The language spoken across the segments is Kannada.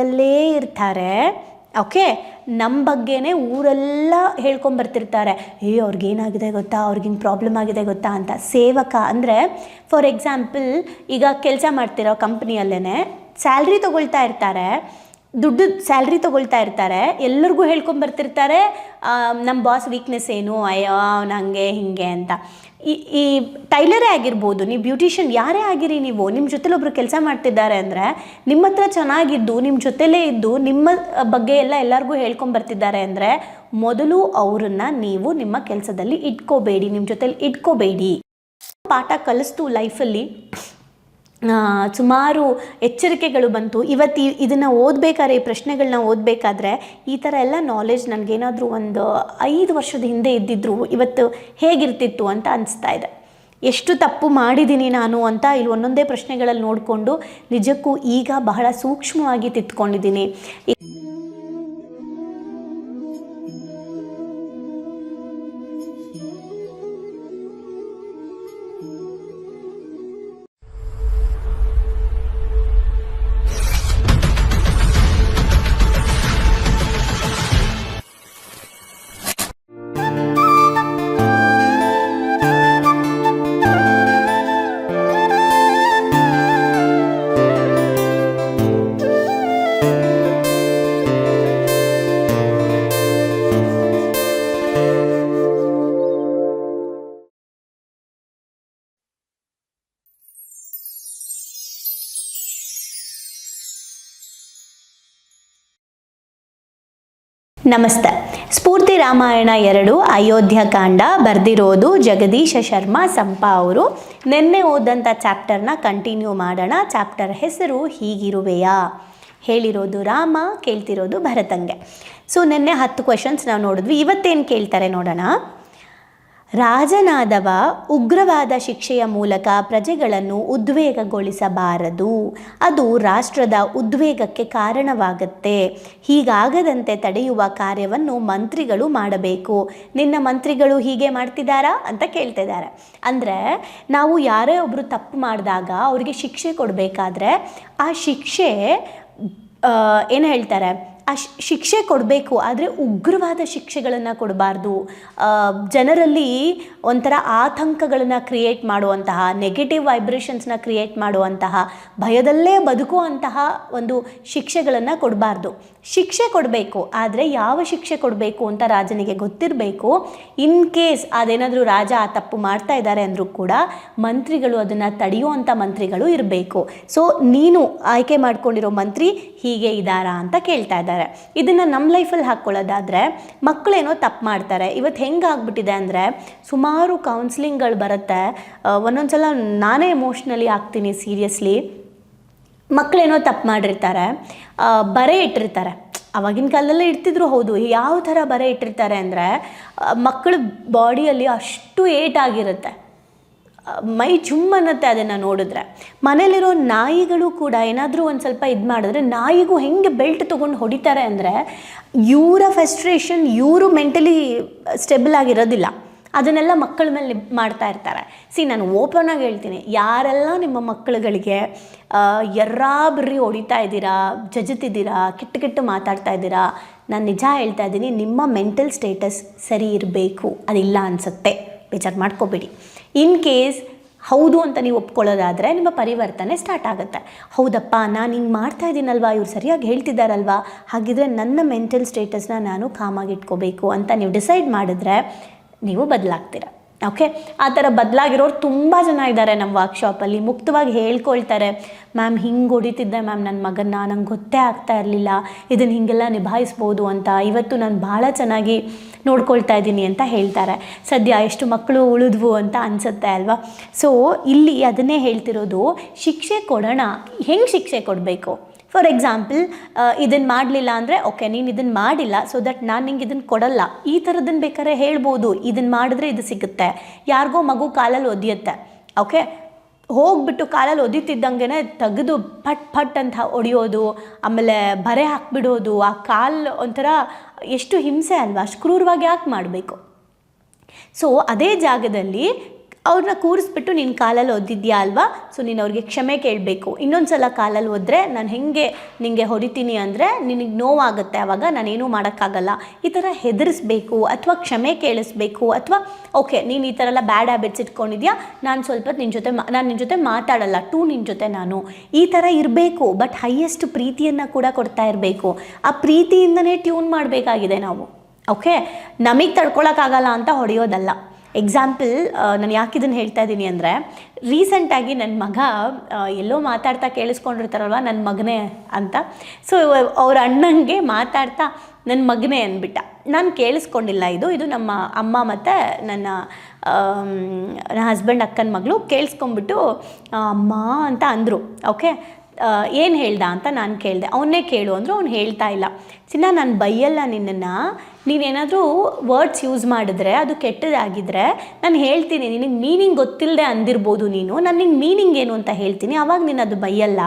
ಅಲ್ಲೇ ಇರ್ತಾರೆ. ಓಕೆ ನಮ್ಮ ಬಗ್ಗೆನೇ ಊರೆಲ್ಲ ಹೇಳ್ಕೊಂಬರ್ತಿರ್ತಾರೆ ಏ ಅವ್ರಿಗೇನಾಗಿದೆ ಗೊತ್ತಾ? ಅವ್ರಿಗಿನ್ ಪ್ರಾಬ್ಲಮ್ ಆಗಿದೆ ಗೊತ್ತಾ ಅಂತ. ಸೇವಕ ಅಂದರೆ ಫಾರ್ ಎಕ್ಸಾಂಪಲ್ ಈಗ ಕೆಲಸ ಮಾಡ್ತಿರೋ ಕಂಪ್ನಿಯಲ್ಲೇ ಸ್ಯಾಲ್ರಿ ತೊಗೊಳ್ತಾ ಇರ್ತಾರೆ. ದುಡ್ಡು ಸ್ಯಾಲ್ರಿ ತೊಗೊಳ್ತಾ ಇರ್ತಾರೆ. ಎಲ್ಲರಿಗೂ ಹೇಳ್ಕೊಂಬರ್ತಿರ್ತಾರೆ ನಮ್ಮ ಬಾಸ್ ವೀಕ್ನೆಸ್ ಏನು? ಅಯ್ಯೋ, ಅವ್ನು ಹಂಗೆ, ಹಿಂಗೆ ಅಂತ. ಈ ಟೈಲರೇ ಆಗಿರ್ಬೋದು, ನೀವು ಬ್ಯೂಟಿಷಿಯನ್ ಯಾರೇ ಆಗಿರಿ ನೀವು ನಿಮ್ಮ ಜೊತೇಲಿ ಒಬ್ಬರು ಕೆಲಸ ಮಾಡ್ತಿದ್ದಾರೆ ಅಂದರೆ ನಿಮ್ಮ ಹತ್ರ ಚೆನ್ನಾಗಿದ್ದು ನಿಮ್ಮ ಜೊತೆಲೇ ಇದ್ದು, ನಿಮ್ಮ ಬಗ್ಗೆ ಎಲ್ಲ ಎಲ್ಲರಿಗೂ ಹೇಳ್ಕೊಂಬರ್ತಿದ್ದಾರೆ ಅಂದರೆ ಮೊದಲು ಅವರನ್ನು ನೀವು ನಿಮ್ಮ ಕೆಲಸದಲ್ಲಿ ಇಟ್ಕೋಬೇಡಿ ನಿಮ್ಮ ಜೊತೆಲಿ ಇಟ್ಕೋಬೇಡಿ. ಪಾಠ ಕಲಿಸ್ತು ಲೈಫಲ್ಲಿ ಸುಮಾರು ಎಚ್ಚರಿಕೆಗಳು ಬಂತು. ಇವತ್ತು ಇದನ್ನು ಓದಬೇಕಾದ್ರೆ, ಈ ಪ್ರಶ್ನೆಗಳನ್ನ ಓದಬೇಕಾದ್ರೆ, ಈ ಥರ ಎಲ್ಲ ನಾಲೆಜ್ ನನಗೇನಾದರೂ ಒಂದು ಐದು ವರ್ಷದ ಹಿಂದೆ ಇದ್ದಿದ್ರು, ಇವತ್ತು ಹೇಗಿರ್ತಿತ್ತು ಅಂತ ಅನಿಸ್ತಾ ಇದೆ. ಎಷ್ಟು ತಪ್ಪು ಮಾಡಿದ್ದೀನಿ ನಾನು ಅಂತ ಇಲ್ಲಿ ಒಂದೊಂದೇ ಪ್ರಶ್ನೆಗಳಲ್ಲಿ ನೋಡಿಕೊಂಡು ನಿಜಕ್ಕೂ ಈಗ ಬಹಳ ಸೂಕ್ಷ್ಮವಾಗಿ ತಿತ್ಕೊಂಡಿದ್ದೀನಿ ನಮಸ್ತೆ. ಸ್ಫೂರ್ತಿ ರಾಮಾಯಣ ಎರಡು ಅಯೋಧ್ಯಕಾಂಡ ಬರೆದಿರೋದು, ಜಗದೀಶ ಶರ್ಮಾ, ಸಂಪಾ ಅವರು. ನಿನ್ನೆ ಓದಂಥ ಚಾಪ್ಟರ್ನ ಕಂಟಿನ್ಯೂ ಮಾಡೋಣ. ಚಾಪ್ಟರ್ ಹೆಸರು ಹೀಗಿರುವೆಯಾ? ಹೇಳಿರೋದು ರಾಮ, ಕೇಳ್ತಿರೋದು ಭರತಂಗೆ. ಸೊ, ನಿನ್ನೆ ಹತ್ತು ಕ್ವಶನ್ಸ್ ನಾವು ನೋಡಿದ್ವಿ. ಇವತ್ತೇನು ಕೇಳ್ತಾರೆ ನೋಡೋಣ? ರಾಜನಾದವ ಉಗ್ರವಾದ ಶಿಕ್ಷೆಯ ಮೂಲಕ ಪ್ರಜೆಗಳನ್ನು ಉದ್ವೇಗಗೊಳಿಸಬಾರದು. ಅದು ರಾಷ್ಟ್ರದ ಉದ್ವೇಗಕ್ಕೆ ಕಾರಣವಾಗುತ್ತೆ. ಹೀಗಾಗದಂತೆ ತಡೆಯುವ ಕಾರ್ಯವನ್ನು ಮಂತ್ರಿಗಳು ಮಾಡಬೇಕು. ನಿನ್ನ ಮಂತ್ರಿಗಳು ಹೀಗೆ ಮಾಡ್ತಿದ್ದಾರಾ ಅಂತ ಕೇಳ್ತಿದ್ದಾರೆ. ಅಂದರೆ ನಾವು ಯಾರೇ ಒಬ್ಬರು ತಪ್ಪು ಮಾಡಿದಾಗ ಅವರಿಗೆ ಶಿಕ್ಷೆ ಕೊಡಬೇಕಾದ್ರೆ ಆ ಶಿಕ್ಷೆ ಏನು ಹೇಳ್ತಾರೆ? ಆ ಶಿಕ್ಷೆ ಕೊಡಬೇಕು, ಆದರೆ ಉಗ್ರವಾದ ಶಿಕ್ಷೆಗಳನ್ನು ಕೊಡಬಾರ್ದು. ಜನರಲ್ಲಿ ಒಂಥರ ಆತಂಕಗಳನ್ನು ಕ್ರಿಯೇಟ್ ಮಾಡುವಂತಹ ನೆಗೆಟಿವ್ ವೈಬ್ರೇಷನ್ಸ್ನ ಕ್ರಿಯೇಟ್ ಮಾಡುವಂತಹ, ಭಯದಲ್ಲೇ ಬದುಕುವಂತಹ ಒಂದು ಶಿಕ್ಷೆಗಳನ್ನು ಕೊಡಬಾರ್ದು. ಶಿಕ್ಷೆ ಕೊಡಬೇಕು, ಆದರೆ ಯಾವ ಶಿಕ್ಷೆ ಕೊಡಬೇಕು ಅಂತ ರಾಜನಿಗೆ ಗೊತ್ತಿರಬೇಕು. ಇನ್ ಕೇಸ್ ಅದೇನಾದರೂ ರಾಜ ಆ ತಪ್ಪು ಮಾಡ್ತಾ ಇದ್ದಾರೆ ಅಂದರೂ ಕೂಡ ಮಂತ್ರಿಗಳು ಅದನ್ನು ತಡೆಯುವಂಥ ಮಂತ್ರಿಗಳು ಇರಬೇಕು. ಸೊ ನೀನು ಆಯ್ಕೆ ಮಾಡ್ಕೊಂಡಿರೋ ಮಂತ್ರಿ ಹೀಗೆ ಇದ್ದಾರಾ ಅಂತ ಕೇಳ್ತಾ ಇದ್ದಾರೆ ಇದನ್ನು ನಮ್ಮ ಲೈಫಲ್ಲಿ ಹಾಕ್ಕೊಳ್ಳೋದಾದರೆ ಮಕ್ಕಳೇನೋ ತಪ್ಪು ಮಾಡ್ತಾರೆ. ಇವತ್ತು ಹೆಂಗೆ ಆಗ್ಬಿಟ್ಟಿದೆ ಅಂದರೆ ಸುಮಾರು ಕೌನ್ಸಿಲಿಂಗ್ಗಳು ಬರುತ್ತೆ. ಒಂದೊಂದು ಸಲ ನಾನೇ ಎಮೋಷ್ನಲಿ ಆಗ್ತೀನಿ ಸೀರಿಯಸ್ಲಿ ಮಕ್ಕಳೇನೋ ತಪ್ಪು ಮಾಡಿರ್ತಾರೆ. ಬರೆ ಇಟ್ಟಿರ್ತಾರೆ. ಅವಾಗಿನ ಕಾಲದಲ್ಲೇ ಇಡ್ತಿದ್ರು ಹೌದು. ಯಾವ ಥರ ಬರೆ ಇಟ್ಟಿರ್ತಾರೆ ಅಂದರೆ ಮಕ್ಕಳ ಬಾಡಿಯಲ್ಲಿ ಅಷ್ಟು ಏಟಾಗಿರುತ್ತೆ ಮೈ ಜುಮ್ ಅನ್ನತ್ತೆ ಅದನ್ನು ನೋಡಿದ್ರೆ. ಮನೇಲಿರೋ ನಾಯಿಗಳು ಕೂಡ ಏನಾದರೂ ಒಂದು ಸ್ವಲ್ಪ ಇದು ಮಾಡಿದ್ರೆ ನಾಯಿಗೂ ಹೆಂಗೆ ಬೆಲ್ಟ್ ತೊಗೊಂಡು ಹೊಡಿತಾರೆ ಅಂದರೆ ಇವರ ಫೆಸ್ಟ್ರೇಷನ್ ಇವರು ಮೆಂಟಲಿ ಸ್ಟೆಬಲ್ ಆಗಿರೋದಿಲ್ಲ. ಅದನ್ನೆಲ್ಲ ಮಕ್ಕಳ ಮೇಲೆ ಮಾಡ್ತಾ ಇರ್ತಾರೆ. ಸಿ ನಾನು ಓಪನ್ ಆಗಿ ಹೇಳ್ತೀನಿ. ಯಾರೆಲ್ಲ ನಿಮ್ಮ ಮಕ್ಕಳುಗಳಿಗೆ ಎರ್ರಾಬ್ರಿ ಹೊಡಿತಾ ಇದ್ದೀರಾ, ಜಜುತ್ತಿದ್ದೀರಾ, ಕೆಟ್ಟ ಕೆಟ್ಟು ಮಾತಾಡ್ತಾ ಇದ್ದೀರಾ, ನಾನು ನಿಜ ಹೇಳ್ತಾ ಇದ್ದೀನಿ, ನಿಮ್ಮ ಮೆಂಟಲ್ ಸ್ಟೇಟಸ್ ಸರಿ ಇರಬೇಕು. ಅದಿಲ್ಲ ಅನಿಸುತ್ತೆ. ಬೇಜಾರು ಮಾಡ್ಕೋಬೇಡಿ. ಇನ್ ಕೇಸ್ ಹೌದು ಅಂತ ನೀವು ಒಪ್ಕೊಳ್ಳೋದಾದರೆ ನಿಮ್ಮ ಪರಿವರ್ತನೆ ಸ್ಟಾರ್ಟ್ ಆಗುತ್ತೆ. ಹೌದಪ್ಪ, ನಾನು ಹಿಂಗೆ ಮಾಡ್ತಾ ಇದ್ದೀನಲ್ವಾ ಇವ್ರು ಸರಿಯಾಗಿ ಹೇಳ್ತಿದ್ದಾರಲ್ವಾ ಹಾಗಿದ್ರೆ ನನ್ನ ಮೆಂಟಲ್ ಸ್ಟೇಟಸ್ನ ನಾನು ಕಾಮಾಗಿ ಇಟ್ಕೋಬೇಕು ಅಂತ ನೀವು ಡಿಸೈಡ್ ಮಾಡಿದ್ರೆ ನೀವು ಬದಲಾಗ್ತೀರ. ಓಕೆ ಆ ಥರ ಬದಲಾಗಿರೋರು ತುಂಬ ಜನ ಇದ್ದಾರೆ ನಮ್ಮ ವರ್ಕ್ಶಾಪಲ್ಲಿ ಮುಕ್ತವಾಗಿ ಹೇಳ್ಕೊಳ್ತಾರೆ. ಮ್ಯಾಮ್, ಹಿಂಗೆ ಹೊಡಿತಿದ್ದೆ ಮ್ಯಾಮ್. ನನ್ನ ಮಗನ್ನ ನಂಗೆ ಗೊತ್ತೇ ಆಗ್ತಾ ಇರಲಿಲ್ಲ. ಇದನ್ನು ಹೀಗೆಲ್ಲ ನಿಭಾಯಿಸ್ಬೋದು ಅಂತ ಇವತ್ತು ನಾನು ಭಾಳ ಚೆನ್ನಾಗಿ ನೋಡ್ಕೊಳ್ತಾ ಇದ್ದೀನಿ ಅಂತ ಹೇಳ್ತಾರೆ. ಸದ್ಯ ಎಷ್ಟು ಮಕ್ಕಳು ಉಳಿದ್ವು ಅಂತ ಅನಿಸುತ್ತೆ ಅಲ್ವಾ? ಸೊ ಇಲ್ಲಿ ಅದನ್ನೇ ಹೇಳ್ತಿರೋದು, ಶಿಕ್ಷೆ ಕೊಡೋಣ. ಹೆಂಗೆ ಶಿಕ್ಷೆ ಕೊಡಬೇಕು? ಫಾರ್ ಎಕ್ಸಾಂಪಲ್ ಇದನ್ನು ಮಾಡಲಿಲ್ಲ ಅಂದರೆ ಓಕೆ ನೀನು ಇದನ್ನು ಮಾಡಿಲ್ಲ ಸೊ ದಟ್ ನಾನು ನಿಂಗೆ ಇದನ್ನು ಕೊಡಲ್ಲ. ಈ ಥರದನ್ನು ಬೇಕಾದ್ರೆ ಹೇಳ್ಬೋದು ಇದನ್ನು ಮಾಡಿದ್ರೆ ಇದು ಸಿಗುತ್ತೆ. ಯಾರಿಗೋ ಮಗು ಕಾಲಲ್ಲಿ ಒದಿಯುತ್ತೆ ಓಕೆ ಹೋಗ್ಬಿಟ್ಟು ಕಾಲಲ್ಲಿ ಒದಿತಿದ್ದಂಗೆ ತೆಗೆದು ಪಟ್ ಪಟ್ ಅಂತ ಒಡೆಯೋದು, ಆಮೇಲೆ ಬರೆ ಹಾಕ್ಬಿಡೋದು, ಆ ಕಾಲು ಒಂಥರ ಎಷ್ಟು ಹಿಂಸೆ ಅಲ್ವಾ? ಅಷ್ಟು ಕ್ರೂರವಾಗಿ ಯಾಕೆ ಮಾಡಬೇಕು? ಸೊ ಅದೇ ಜಾಗದಲ್ಲಿ ಅವ್ರನ್ನ ಕೂರಿಸ್ಬಿಟ್ಟು ನಿನ್ನ ಕಾಲಲ್ಲಿ ಒದ್ದಿದ್ಯಾ ಅಲ್ವಾ? ಸೊ ನೀನು ಅವ್ರಿಗೆ ಕ್ಷಮೆ ಕೇಳಬೇಕು. ಇನ್ನೊಂದು ಸಲ ಕಾಲಲ್ಲಿ ಒದ್ರೆ ನಾನು ಹೆಂಗೆ ನಿನಗೆ ಹೊಡಿತೀನಿ ಅಂದರೆ ನಿನಗೆ ನೋವಾಗುತ್ತೆ ಆವಾಗ ನಾನೇನೂ ಮಾಡೋಕ್ಕಾಗಲ್ಲ. ಈ ಥರ ಹೆದರಿಸ್ಬೇಕು ಅಥವಾ ಕ್ಷಮೆ ಕೇಳಿಸ್ಬೇಕು ಅಥವಾ, ಓಕೆ, ನೀನು ಈ ಥರ ಎಲ್ಲ ಬ್ಯಾಡ್ ಹ್ಯಾಬಿಟ್ಸ್ ಇಟ್ಕೊಂಡಿದ್ಯಾ? ನಾನು ಸ್ವಲ್ಪ ನಿನ್ನ ಜೊತೆ ನಾನು ನಿನ್ನ ಜೊತೆ ಮಾತಾಡಲ್ಲ, ಟೂ ನಿನ್ನ ಜೊತೆ ನಾನು. ಈ ಥರ ಇರಬೇಕು, ಬಟ್ ಹೈಯೆಸ್ಟ್ ಪ್ರೀತಿಯನ್ನು ಕೂಡ ಕೊಡ್ತಾ ಇರಬೇಕು. ಆ ಪ್ರೀತಿಯಿಂದನೇ ಟ್ಯೂನ್ ಮಾಡಬೇಕಾಗಿದೆ ನಾವು. ಓಕೆ? ನಮಗೆ ತಡ್ಕೊಳಕ್ಕಾಗಲ್ಲ ಅಂತ ಹೊಡೆಯೋದಲ್ಲ. ಎಕ್ಸಾಂಪಲ್ ನಾನು ಯಾಕೆ ಇದನ್ನು ಹೇಳ್ತಾ ಇದ್ದೀನಿ ಅಂದರೆ ರೀಸೆಂಟಾಗಿ ನನ್ನ ಮಗ ಎಲ್ಲೋ ಮಾತಾಡ್ತಾ ಕೇಳಿಸ್ಕೊಂಡಿರ್ತಾರಲ್ವ ನನ್ನ ಮಗನೇ ಅಂತ. ಸೊ ಅವ್ರ ಅಣ್ಣಂಗೆ ಮಾತಾಡ್ತಾ ನನ್ನ ಮಗನೇ ಅಂದ್ಬಿಟ್ಟ ನಾನು ಕೇಳಿಸ್ಕೊಂಡಿಲ್ಲ ಇದು ಇದು ನಮ್ಮ ಅಮ್ಮ ಮತ್ತು ನನ್ನ ನನ್ನ ಹಸ್ಬೆಂಡ್ ಅಕ್ಕನ ಮಗಳು ಕೇಳಿಸ್ಕೊಂಬಿಟ್ಟು ಆ, ಅಮ್ಮ ಅಂತ ಅಂದರು ಓಕೆ ಏನು ಹೇಳ್ದ ಅಂತ ನಾನು ಕೇಳಿದೆ. ಅವನ್ನೇ ಕೇಳು ಅಂದರೆ ಅವ್ನು ಹೇಳ್ತಾ ಇಲ್ಲ. ಚಿನ್ನ, ನಾನು ಬೈಯಲ್ಲ ನಿನ್ನನ್ನು. ನೀನೇನಾದರೂ ವರ್ಡ್ಸ್ ಯೂಸ್ ಮಾಡಿದ್ರೆ, ಅದು ಕೆಟ್ಟದಾಗಿದ್ದರೆ ನಾನು ಹೇಳ್ತೀನಿ. ನಿನಗೆ ಮೀನಿಂಗ್ ಗೊತ್ತಿಲ್ಲದೆ ಅಂದಿರ್ಬೋದು ನೀನು. ನಾನು ನಿನ್ನ ಮೀನಿಂಗ್ ಏನು ಅಂತ ಹೇಳ್ತೀನಿ. ಅವಾಗ ನೀನು ಅದು ಬೈಯಲ್ಲ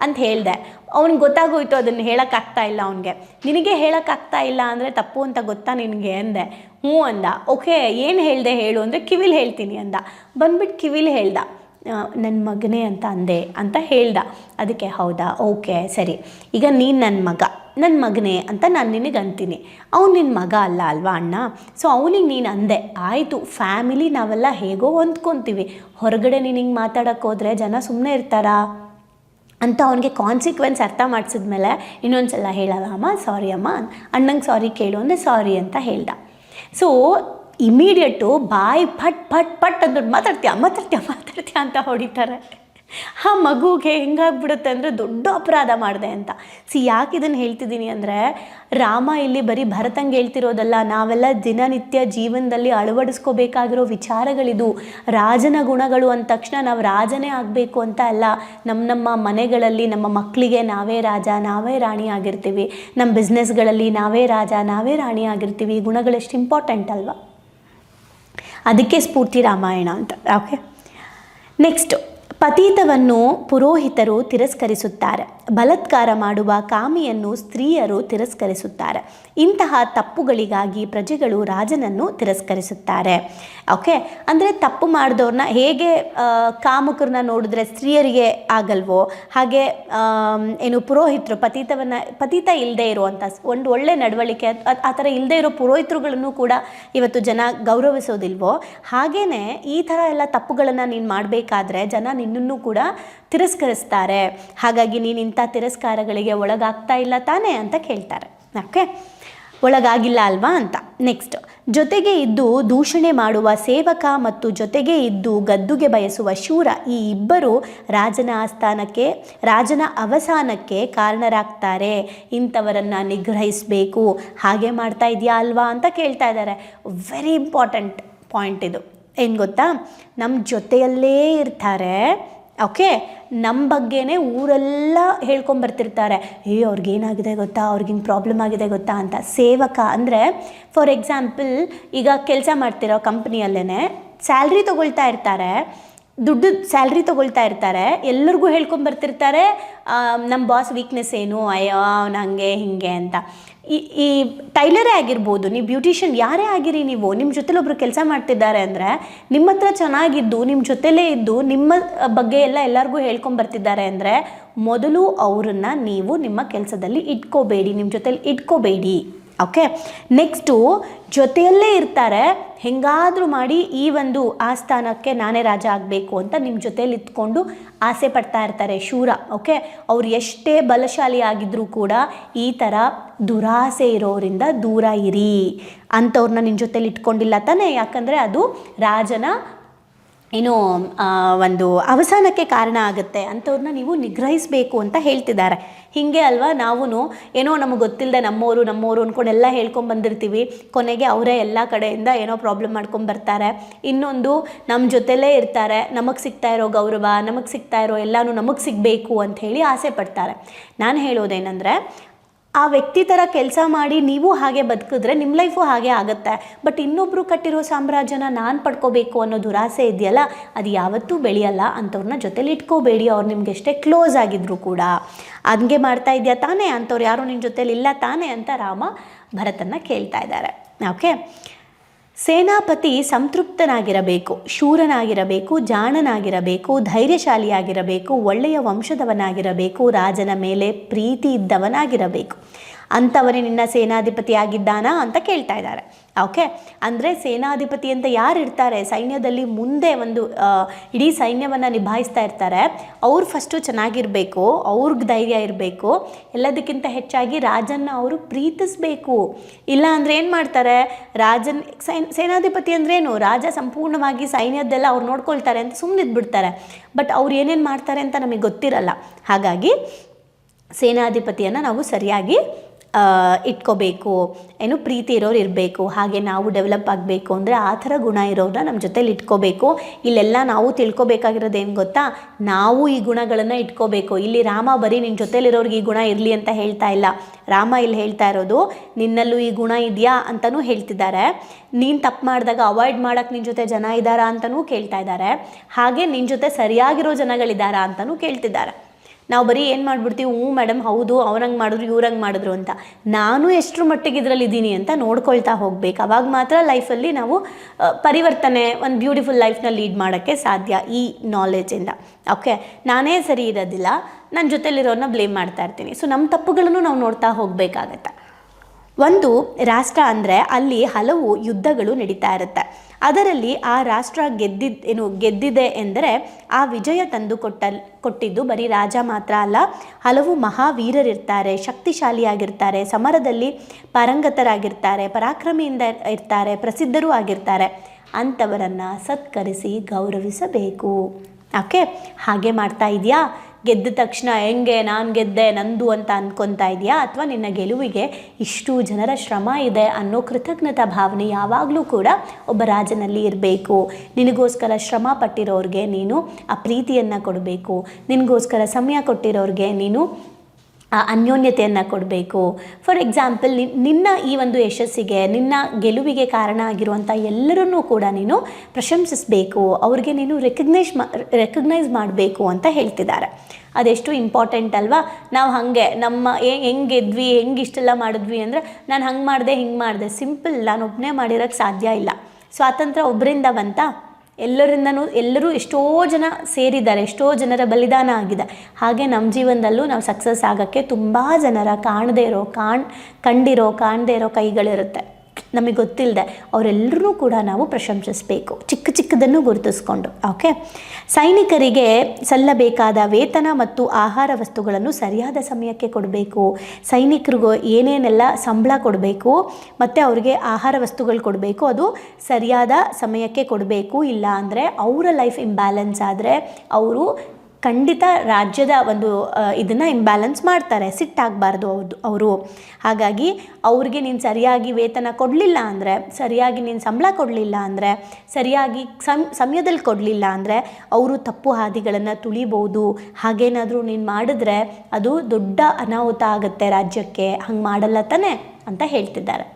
ಅಂತ ಹೇಳಿದೆ. ಅವ್ನಿಗೆ ಗೊತ್ತಾಗೋಯ್ತು ಅದನ್ನು ಹೇಳೋಕ್ಕಾಗ್ತಾ ಇಲ್ಲ ಅವನಿಗೆ. ನಿನಗೆ ಹೇಳೋಕ್ಕಾಗ್ತಾ ಇಲ್ಲ ಅಂದರೆ ತಪ್ಪು ಅಂತ ಗೊತ್ತಾ ನಿನಗೆ ಅಂದೆ. ಹ್ಞೂ ಅಂದ. ಓಕೆ, ಏನು ಹೇಳಿದೆ ಹೇಳು ಅಂದರೆ ಕಿವಿಲಿ ಹೇಳ್ತೀನಿ ಅಂದ. ಬಂದ್ಬಿಟ್ಟು ಕಿವಿಲಿ ಹೇಳ್ದ. ನನ್ನ ಮಗನೇ ಅಂತ ಅಂದೆ ಅಂತ ಹೇಳ್ದ. ಅದಕ್ಕೆ ಹೌದಾ? ಓಕೆ, ಸರಿ. ಈಗ ನೀನು ನನ್ನ ಮಗ ನನ್ನ ಮಗನೇ ಅಂತ ನಾನು ನಿನಗೆ ಅಂತೀನಿ. ಅವ್ನು ನಿನ್ನ ಮಗ ಅಲ್ಲ ಅಲ್ವಾ ಅಣ್ಣ? ಸೊ ಅವನಿಗೆ ನೀನು ಅಂದೆ. ಆಯಿತು ಫ್ಯಾಮಿಲಿ ನಾವೆಲ್ಲ ಹೇಗೋ ಹೊಂದ್ಕೊತೀವಿ. ಹೊರಗಡೆ ನೀನು ಹಿಂಗೆ ಮಾತಾಡೋಕ್ಕೆ ಹೋದರೆ ಜನ ಸುಮ್ಮನೆ ಇರ್ತಾರಾ? ಅಂತ ಅವನಿಗೆ ಕಾನ್ಸಿಕ್ವೆನ್ಸ್ ಅರ್ಥ ಮಾಡಿಸಿದ್ಮೇಲೆ ಇನ್ನೊಂದು ಸಲ ಹೇಳಲ್ಲ, ಅಮ್ಮ ಸಾರಿ ಅಮ್ಮ, ಅಣ್ಣಂಗೆ ಸಾರಿ ಕೇಳು ಅಂದರೆ ಸಾರಿ ಅಂತ ಹೇಳ್ದ. ಸೊ ಇಮಿಡಿಯೇಟು ಬಾಯಿ ಪಟ್ ಪಟ್ ಪಟ್ ಅಂದ್ರೆ ಮಾತಾಡ್ತೀಯ ಮಾತಾಡ್ತೀಯ ಮಾತಾಡ್ತೀಯ ಅಂತ ಹೊಡಿತಾರೆ. ಆ ಮಗುಗೆ ಹೆಂಗಾಗ್ಬಿಡುತ್ತೆ ಅಂದರೆ ದೊಡ್ಡ ಅಪರಾಧ ಮಾಡಿದೆ ಅಂತ. ಸಿ, ಯಾಕೆ ಇದನ್ನು ಹೇಳ್ತಿದ್ದೀನಿ ಅಂದರೆ ರಾಮ ಇಲ್ಲಿ ಬರೀ ಭರತಂಗೆ ಹೇಳ್ತಿರೋದಲ್ಲ, ನಾವೆಲ್ಲ ದಿನನಿತ್ಯ ಜೀವನದಲ್ಲಿ ಅಳವಡಿಸ್ಕೋಬೇಕಾಗಿರೋ ವಿಚಾರಗಳಿದು, ರಾಜನ ಗುಣಗಳು ಅಂದ ತಕ್ಷಣ ನಾವು ರಾಜನೇ ಆಗಬೇಕು ಅಂತ ಅಲ್ಲ ನಮ್ಮ ನಮ್ಮ ಮನೆಗಳಲ್ಲಿ ನಮ್ಮ ಮಕ್ಕಳಿಗೆ ನಾವೇ ರಾಜ, ನಾವೇ ರಾಣಿ ಆಗಿರ್ತೀವಿ. ನಮ್ಮ ಬಿಸ್ನೆಸ್ಗಳಲ್ಲಿ ನಾವೇ ರಾಜ, ನಾವೇ ರಾಣಿ ಆಗಿರ್ತೀವಿ. ಗುಣಗಳೆಷ್ಟು ಇಂಪಾರ್ಟೆಂಟ್ ಅಲ್ವಾ? ಅದಕ್ಕೆ ಸ್ಫೂರ್ತಿ ರಾಮಾಯಣ ಅಂತ. ಓಕೆ ನೆಕ್ಸ್ಟ್ ಪತೀತವನ್ನು ಪುರೋಹಿತರು ತಿರಸ್ಕರಿಸುತ್ತಾರೆ. ಬಲತ್ಕಾರ ಮಾಡುವ ಕಾಮಿಯನ್ನು ಸ್ತ್ರೀಯರು ತಿರಸ್ಕರಿಸುತ್ತಾರೆ. ಇಂತಹ ತಪ್ಪುಗಳಿಗಾಗಿ ಪ್ರಜೆಗಳು ರಾಜನನ್ನು ತಿರಸ್ಕರಿಸುತ್ತಾರೆ. ಓಕೆ ಅಂದರೆ ತಪ್ಪು ಮಾಡಿದವ್ರನ್ನ ಹೇಗೆ ಕಾಮಕರನ್ನ ನೋಡಿದ್ರೆ ಸ್ತ್ರೀಯರಿಗೆ ಆಗಲ್ವೋ? ಹಾಗೆ ಏನು ಪುರೋಹಿತರು ಪತೀತವನ್ನು, ಪತೀತ ಇಲ್ಲದೆ ಇರುವಂಥ ಒಂದು ಒಳ್ಳೆ ನಡವಳಿಕೆ ಆ ಥರ ಇಲ್ಲದೆ ಇರೋ ಪುರೋಹಿತರುಗಳನ್ನು ಕೂಡ ಇವತ್ತು ಜನ ಗೌರವಿಸೋದಿಲ್ವೋ? ಹಾಗೇ ಈ ಥರ ಎಲ್ಲ ತಪ್ಪುಗಳನ್ನು ನೀನು ಮಾಡಬೇಕಾದ್ರೆ ಜನ ನಿನ್ನನ್ನು ಕೂಡ ತಿರಸ್ಕರಿಸ್ತಾರೆ. ಹಾಗಾಗಿ ನೀನು ಇಂಥ ತಿರಸ್ಕಾರಗಳಿಗೆ ಒಳಗಾಗ್ತಾ ಇಲ್ಲ ತಾನೇ ಅಂತ ಕೇಳ್ತಾರೆ. ಓಕೆ ಒಳಗಾಗಿಲ್ಲ ಅಲ್ವಾ ಅಂತ. ನೆಕ್ಸ್ಟ್ ಜೊತೆಗೆ ಇದ್ದು ದೂಷಣೆ ಮಾಡುವ ಸೇವಕ ಮತ್ತು ಜೊತೆಗೆ ಇದ್ದು ಗದ್ದುಗೆ ಬಯಸುವ ಶೂರ ಈ ಇಬ್ಬರು ರಾಜನ ಆಸ್ಥಾನಕ್ಕೆ, ರಾಜನ ಅವಸಾನಕ್ಕೆ ಕಾರಣರಾಗ್ತಾರೆ. ಇಂಥವರನ್ನು ನಿಗ್ರಹಿಸಬೇಕು. ಹಾಗೆ ಮಾಡ್ತಾ ಇದೆಯಾ ಅಲ್ವಾ ಅಂತ ಕೇಳ್ತಾ ಇದ್ದಾರೆ. ವೆರಿ ಇಂಪಾರ್ಟೆಂಟ್ ಪಾಯಿಂಟ್ ಇದು. ಏನು ಗೊತ್ತಾ? ನಮ್ಮ ಜೊತೆಯಲ್ಲೇ ಇರ್ತಾರೆ. ಓಕೆ? ನಮ್ಮ ಬಗ್ಗೆನೇ ಊರೆಲ್ಲ ಹೇಳ್ಕೊಂಬರ್ತಿರ್ತಾರೆ ಏ, ಅವ್ರಿಗೇನಾಗಿದೆ ಗೊತ್ತಾ? ಅವ್ರಿಗಿನ್ ಪ್ರಾಬ್ಲಮ್ ಆಗಿದೆ ಗೊತ್ತಾ ಅಂತ. ಸೇವಕ ಅಂದರೆ, ಫಾರ್ ಎಕ್ಸಾಂಪಲ್, ಈಗ ಕೆಲಸ ಮಾಡ್ತಿರೋ ಕಂಪ್ನಿಯಲ್ಲೇ ಸ್ಯಾಲ್ರಿ ತೊಗೊಳ್ತಾ ಇರ್ತಾರೆ. ದುಡ್ಡು ಸ್ಯಾಲ್ರಿ ತೊಗೊಳ್ತಾ ಇರ್ತಾರೆ. ಎಲ್ಲರಿಗೂ ಹೇಳ್ಕೊಂಬರ್ತಿರ್ತಾರೆ ನಮ್ಮ ಬಾಸ್ ವೀಕ್ನೆಸ್ ಏನು? ಅಯ್ಯೋ, ಅವ್ನು ಹಂಗೆ, ಹಿಂಗೆ ಅಂತ. ಈ ಈ ಟೈಲರೇ ಆಗಿರ್ಬೋದು, ನೀವು ಬ್ಯೂಟಿಷಿಯನ್ ಯಾರೇ ಆಗಿರಿ ನೀವು, ನಿಮ್ಮ ಜೊತೇಲಿ ಒಬ್ಬರು ಕೆಲಸ ಮಾಡ್ತಿದ್ದಾರೆ ಅಂದರೆ ನಿಮ್ಮ ಹತ್ರ ಚೆನ್ನಾಗಿದ್ದು, ನಿಮ್ಮ ಜೊತೆಲೇ ಇದ್ದು, ನಿಮ್ಮ ಬಗ್ಗೆ ಎಲ್ಲ ಎಲ್ಲರಿಗೂ ಹೇಳ್ಕೊಂಬರ್ತಿದ್ದಾರೆ ಅಂದರೆ ಮೊದಲು ಅವರನ್ನು ನೀವು ನಿಮ್ಮ ಕೆಲಸದಲ್ಲಿ ಇಟ್ಕೋಬೇಡಿ, ನಿಮ್ಮ ಜೊತೇಲಿ ಇಟ್ಕೋಬೇಡಿ. ಓಕೆ ನೆಕ್ಸ್ಟು ಜೊತೆಯಲ್ಲೇ ಇರ್ತಾರೆ, ಹೆಂಗಾದರೂ ಮಾಡಿ ಈ ಒಂದು ಆಸ್ಥಾನಕ್ಕೆ ನಾನೇ ರಾಜ ಆಗಬೇಕು ಅಂತ ನಿಮ್ಮ ಜೊತೆಯಲ್ಲಿ ಇತ್ಕೊಂಡು ಆಸೆ ಪಡ್ತಾ ಇರ್ತಾರೆ ಶೂರ. ಓಕೆ ಅವ್ರು ಎಷ್ಟೇ ಬಲಶಾಲಿ ಆಗಿದ್ರೂ ಕೂಡ ಈ ಥರ ದುರಾಸೆ ಇರೋರಿಂದ ದೂರ ಇರಿ ಅಂಥವ್ರನ್ನ ನಿನ್ನ ಜೊತೆಲಿ ಇಟ್ಕೊಂಡಿಲ್ಲ ತಾನೇ? ಯಾಕಂದರೆ ಅದು ರಾಜನ ಏನು ಒಂದು ಅವಸಾನಕ್ಕೆ ಕಾರಣ ಆಗುತ್ತೆ ಅಂಥವ್ರನ್ನ ನೀವು ನಿಗ್ರಹಿಸಬೇಕು ಅಂತ ಹೇಳ್ತಿದ್ದಾರೆ. ಹೀಗೆ ಅಲ್ವಾ? ನಾವು ಏನೋ ನಮಗೆ ಗೊತ್ತಿಲ್ಲದೆ ನಮ್ಮವರು ನಮ್ಮವರು ಅಂದ್ಕೊಂಡು ಎಲ್ಲ ಹೇಳ್ಕೊಂಡು ಬಂದಿರ್ತೀವಿ. ಕೊನೆಗೆ ಅವರೇ ಎಲ್ಲ ಕಡೆಯಿಂದ ಏನೋ ಪ್ರಾಬ್ಲಮ್ ಮಾಡ್ಕೊಂಡು ಬರ್ತಾರೆ. ಇನ್ನೊಂದು ನಮ್ಮ ಜೊತೆಲೇ ಇರ್ತಾರೆ. ನಮಗೆ ಸಿಗ್ತಾ ಇರೋ ಗೌರವ, ನಮಗೆ ಸಿಗ್ತಾ ಇರೋ ಎಲ್ಲನೂ ನಮಗೆ ಸಿಗಬೇಕು ಅಂತ ಹೇಳಿ ಆಸೆ ಪಡ್ತಾರೆ. ನಾನು ಹೇಳೋದೇನೆಂದರೆ ಆ ವ್ಯಕ್ತಿ ಥರ ಕೆಲಸ ಮಾಡಿ ನೀವು ಹಾಗೆ ಬದುಕಿದ್ರೆ ನಿಮ್ಮ ಲೈಫು ಹಾಗೆ ಆಗುತ್ತೆ. ಬಟ್ ಇನ್ನೊಬ್ಬರು ಕಟ್ಟಿರೋ ಸಾಮ್ರಾಜ್ಯನ ನಾನು ಪಡ್ಕೋಬೇಕು ಅನ್ನೋ ದುರಾಸೆ ಇದೆಯಲ್ಲ, ಅದು ಯಾವತ್ತೂ ಬೆಳೆಯಲ್ಲ ಅಂಥವ್ರನ್ನ ಜೊತೆಲಿ ಇಟ್ಕೋಬೇಡಿ. ಅವ್ರು ನಿಮ್ಗೆ ಎಷ್ಟೇ ಕ್ಲೋಸ್ ಆಗಿದ್ರು ಕೂಡ. ಹಂಗೆ ಮಾಡ್ತಾ ಇದೆಯಾ ತಾನೇ ಅಂಥವ್ರು ಯಾರು ನಿಮ್ಮ ಜೊತೇಲಿ ಇಲ್ಲ ತಾನೇ ಅಂತ ರಾಮ ಭರತನ್ನ ಕೇಳ್ತಾ ಇದ್ದಾರೆ ಓಕೆ ಸೇನಾಪತಿ ಸಂತೃಪ್ತನಾಗಿರಬೇಕು ಶೂರನಾಗಿರಬೇಕು ಜಾಣನಾಗಿರಬೇಕು ಧೈರ್ಯಶಾಲಿಯಾಗಿರಬೇಕು ಒಳ್ಳೆಯ ವಂಶದವನಾಗಿರಬೇಕು ರಾಜನ ಮೇಲೆ ಪ್ರೀತಿ ಇದ್ದವನಾಗಿರಬೇಕು. ಅಂಥವನೇ ನಿನ್ನ ಸೇನಾಧಿಪತಿ ಆಗಿದ್ದಾನಾ ಅಂತ ಕೇಳ್ತಾ ಇದ್ದಾರೆ. ಓಕೆ ಅಂದರೆ ಸೇನಾಧಿಪತಿ ಅಂತ ಯಾರು ಇರ್ತಾರೆ? ಸೈನ್ಯದಲ್ಲಿ ಮುಂದೆ ಒಂದು ಇಡೀ ಸೈನ್ಯವನ್ನು ನಿಭಾಯಿಸ್ತಾ ಇರ್ತಾರೆ. ಅವ್ರು ಫಸ್ಟು ಚೆನ್ನಾಗಿರಬೇಕು, ಅವ್ರಿಗೆ ಧೈರ್ಯ ಇರಬೇಕು. ಎಲ್ಲದಕ್ಕಿಂತ ಹೆಚ್ಚಾಗಿ ರಾಜನ್ನ ಅವರು ಪ್ರೀತಿಸಬೇಕು. ಇಲ್ಲ ಅಂದರೆ ಏನು ಮಾಡ್ತಾರೆ? ರಾಜನ್, ಸೈನ್, ಸೇನಾಧಿಪತಿ ಅಂದ್ರೇನು ರಾಜ ಸಂಪೂರ್ಣವಾಗಿ ಸೈನ್ಯದ್ದೆಲ್ಲ ಅವ್ರು ನೋಡ್ಕೊಳ್ತಾರೆ ಅಂತ ಸುಮ್ಮನೆ ಇದ್ಬಿಡ್ತಾರೆ. ಬಟ್ ಅವ್ರು ಏನೇನು ಮಾಡ್ತಾರೆ ಅಂತ ನಮಗೆ ಗೊತ್ತಿರಲ್ಲ. ಹಾಗಾಗಿ ಸೇನಾಧಿಪತಿಯನ್ನು ನಾವು ಸರಿಯಾಗಿ ಇಟ್ಕೋಬೇಕು. ಏನು ಪ್ರೀತಿ ಇರೋರು ಇರಬೇಕು. ಹಾಗೆ ನಾವು ಡೆವಲಪ್ ಆಗಬೇಕು ಅಂದರೆ ಆ ಥರ ಗುಣ ಇರೋರನ್ನ ನಮ್ಮ ಜೊತೇಲಿ ಇಟ್ಕೋಬೇಕು. ಇಲ್ಲೆಲ್ಲ ನಾವು ತಿಳ್ಕೊಬೇಕಾಗಿರೋದು ಏನು ಗೊತ್ತಾ? ನಾವು ಈ ಗುಣಗಳನ್ನು ಇಟ್ಕೋಬೇಕು. ಇಲ್ಲಿ ರಾಮ ಬರೀ ನಿನ್ನ ಜೊತೇಲಿರೋರಿಗೆ ಈ ಗುಣ ಇರಲಿ ಅಂತ ಹೇಳ್ತಾ ಇಲ್ಲ. ರಾಮ ಇಲ್ಲಿ ಹೇಳ್ತಾ ಇರೋದು, ನಿನ್ನಲ್ಲೂ ಈ ಗುಣ ಇದೆಯಾ? ಅಂತಲೂ ಹೇಳ್ತಿದ್ದಾರೆ. ನೀನು ತಪ್ಪು ಮಾಡಿದಾಗ ಅವಾಯ್ಡ್ ಮಾಡೋಕ್ಕೆ ನಿನ್ನ ಜೊತೆ ಜನ ಇದ್ದಾರಾ ಅಂತಲೂ ಕೇಳ್ತಾ ಇದ್ದಾರೆ. ಹಾಗೆ ನಿನ್ನ ಜೊತೆ ಸರಿಯಾಗಿರೋ ಜನಗಳಿದ್ದಾರಾ ಅಂತಲೂ ಕೇಳ್ತಿದ್ದಾರೆ. ನಾವು ಬರೀ ಏನು ಮಾಡ್ಬಿಡ್ತೀವಿ, ಹ್ಞೂ ಮೇಡಮ್, ಹೌದು, ಅವ್ರಂಗೆ ಮಾಡಿದ್ರು, ಇವ್ರಂಗೆ ಮಾಡಿದ್ರು ಅಂತ. ನಾನು ಎಷ್ಟರ ಮಟ್ಟಿಗೆ ಇದರಲ್ಲಿ ಇದ್ದೀನಿ ಅಂತ ನೋಡ್ಕೊಳ್ತಾ ಹೋಗ್ಬೇಕು. ಅವಾಗ ಮಾತ್ರ ಲೈಫಲ್ಲಿ ನಾವು ಪರಿವರ್ತನೆ, ಒಂದು ಬ್ಯೂಟಿಫುಲ್ ಲೈಫ್ನ ಲೀಡ್ ಮಾಡೋಕ್ಕೆ ಸಾಧ್ಯ ಈ ನಾಲೆಜಿಂದ ಓಕೆ ನಾನೇ ಸರಿ ಇರೋದಿಲ್ಲ ನನ್ನ ಜೊತೆಲಿರೋನ್ನ ಬ್ಲೇಮ್ ಮಾಡ್ತಾ ಇರ್ತೀನಿ. ಸೊ ನಮ್ಮ ತಪ್ಪುಗಳನ್ನು ನಾವು ನೋಡ್ತಾ ಹೋಗಬೇಕಾಗತ್ತೆ. ಒಂದು ರಾಷ್ಟ್ರ ಅಂದರೆ ಅಲ್ಲಿ ಹಲವು ಯುದ್ಧಗಳು ನಡೀತಾ ಇರುತ್ತೆ. ಅದರಲ್ಲಿ ಆ ರಾಷ್ಟ್ರ ಗೆದ್ದಿದ್, ಏನು ಗೆದ್ದಿದೆ ಎಂದರೆ ಆ ವಿಜಯ ತಂದು ಕೊಟ್ಟ ಕೊಟ್ಟಿದ್ದು ಬರೀ ರಾಜ ಮಾತ್ರ ಅಲ್ಲ, ಹಲವು ಮಹಾವೀರರಿರ್ತಾರೆ, ಶಕ್ತಿಶಾಲಿಯಾಗಿರ್ತಾರೆ, ಸಮರದಲ್ಲಿ ಪಾರಂಗತರಾಗಿರ್ತಾರೆ, ಪರಾಕ್ರಮಿಯಿಂದ ಇರ್ತಾರೆ, ಪ್ರಸಿದ್ಧರೂ ಆಗಿರ್ತಾರೆ. ಅಂಥವರನ್ನು ಸತ್ಕರಿಸಿ ಗೌರವಿಸಬೇಕು. ಓಕೆ? ಹಾಗೆ ಮಾಡ್ತಾ ಇದೆಯಾ? ಗೆದ್ದ ತಕ್ಷಣ ಹೆಂಗೆ ನಾನು ಗೆದ್ದೆ ನಂದು ಅಂತ ಅಂದ್ಕೊತಾ ಇದೆಯಾ? ಅಥವಾ ನಿನ್ನ ಗೆಲುವಿಗೆ ಇಷ್ಟು ಜನರ ಶ್ರಮ ಇದೆ ಅನ್ನೋ ಕೃತಜ್ಞತಾ ಭಾವನೆ ಯಾವಾಗಲೂ ಕೂಡ ಒಬ್ಬ ರಾಜನಲ್ಲಿ ಇರಬೇಕು. ನಿನಗೋಸ್ಕರ ಶ್ರಮ ಪಟ್ಟಿರೋರಿಗೆ ನೀನು ಆ ಪ್ರೀತಿಯನ್ನು ಕೊಡಬೇಕು. ನಿನಗೋಸ್ಕರ ಸಮಯ ಕೊಟ್ಟಿರೋರಿಗೆ ನೀನು ಅನ್ಯೋನ್ಯತೆಯನ್ನು ಕೊಡಬೇಕು. ಫಾರ್ ಎಕ್ಸಾಂಪಲ್ ನಿನ್ನ ಈ ಒಂದು ಯಶಸ್ಸಿಗೆ, ನಿನ್ನ ಗೆಲುವಿಗೆ ಕಾರಣ ಆಗಿರುವಂಥ ಎಲ್ಲರನ್ನೂ ಕೂಡ ನೀನು ಪ್ರಶಂಸಿಸಬೇಕು. ಅವ್ರಿಗೆ ನೀನು ರೆಕಗ್ನೈಸ್ ಮಾ ರೆಕಗ್ನೈಸ್ ಮಾಡಬೇಕು ಅಂತ ಹೇಳ್ತಿದ್ದಾರೆ. ಅದೆಷ್ಟು ಇಂಪಾರ್ಟೆಂಟ್ ಅಲ್ವಾ? ನಾವು ಹಾಗೆ, ನಮ್ಮ ಹೆಂಗೆ ಗೆದ್ವಿ, ಹೆಂಗೆ ಇಷ್ಟೆಲ್ಲ ಮಾಡಿದ್ವಿ ಅಂದರೆ ನಾನು ಹಂಗೆ ಮಾಡಿದೆ, ಹಿಂಗೆ ಮಾಡಿದೆ. ಸಿಂಪಲ್ ನಾನು ಒಬ್ಬನೇ ಮಾಡಿರೋಕ್ಕೆ ಸಾಧ್ಯ ಇಲ್ಲ. ಸ್ವಾತಂತ್ರ್ಯ ಒಬ್ಬರಿಂದ ಬಂತಾ? ಎಲ್ಲರಿಂದನೂ ಎಲ್ಲರೂ ಎಷ್ಟೋ ಜನ ಸೇರಿದ್ದಾರೆ, ಎಷ್ಟೋ ಜನರ ಬಲಿದಾನ ಆಗಿದೆ. ಹಾಗೆ ನಮ್ಮ ಜೀವನದಲ್ಲೂ ನಾವು ಸಕ್ಸಸ್ ಆಗೋಕ್ಕೆ ತುಂಬ ಜನರ ಕಾಣದೇ ಇರೋ, ಕಾಣ್, ಕಂಡಿರೋ, ಕಾಣದೇ ಇರೋ ಕೈಗಳಿರುತ್ತೆ. ನಮಗೆ ಗೊತ್ತಿಲ್ಲದೆ ಅವರೆಲ್ಲರೂ ಕೂಡ ನಾವು ಪ್ರಶಂಸಿಸಬೇಕು. ಚಿಕ್ಕ ಚಿಕ್ಕದನ್ನು ಗುರುತಿಸ್ಕೊಂಡು ಓಕೆ ಸೈನಿಕರಿಗೆ ಸಲ್ಲಬೇಕಾದ ವೇತನ ಮತ್ತು ಆಹಾರ ವಸ್ತುಗಳನ್ನು ಸರಿಯಾದ ಸಮಯಕ್ಕೆ ಕೊಡಬೇಕು. ಸೈನಿಕರಿಗೂ ಏನೇನೆಲ್ಲ ಸಂಬಳ ಕೊಡಬೇಕು ಮತ್ತು ಅವ್ರಿಗೆ ಆಹಾರ ವಸ್ತುಗಳು ಕೊಡಬೇಕು, ಅದು ಸರಿಯಾದ ಸಮಯಕ್ಕೆ ಕೊಡಬೇಕು. ಇಲ್ಲ ಅಂದರೆ ಅವರ ಲೈಫ್ ಇಂಬ್ಯಾಲೆನ್ಸ್ ಆದರೆ ಅವರು ಖಂಡಿತ ರಾಜ್ಯದ ಒಂದು ಇದನ್ನು ಇಂಬ್ಯಾಲೆನ್ಸ್ ಮಾಡ್ತಾರೆ, ಸಿಟ್ಟಾಗಬಾರ್ದು ಅವ್ರದ್ದು ಅವರು. ಹಾಗಾಗಿ ಅವ್ರಿಗೆ ನೀನು ಸರಿಯಾಗಿ ವೇತನ ಕೊಡಲಿಲ್ಲ ಅಂದರೆ, ಸರಿಯಾಗಿ ನೀನು ಸಂಬಳ ಕೊಡಲಿಲ್ಲ ಅಂದರೆ, ಸರಿಯಾಗಿ ಸಮ್, ಸಮಯದಲ್ಲಿ ಕೊಡಲಿಲ್ಲ ಅಂದರೆ ಅವರು ತಪ್ಪು ಹಾದಿಗಳನ್ನು ತುಳಿಬೋದು. ಹಾಗೇನಾದರೂ ನೀನು ಮಾಡಿದ್ರೆ ಅದು ದೊಡ್ಡ ಅನಾಹುತ ಆಗುತ್ತೆ ರಾಜ್ಯಕ್ಕೆ, ಹಂಗೆ ಮಾಡಲ್ಲ ತಾನೆ ಅಂತ ಹೇಳ್ತಿದ್ದಾರೆ.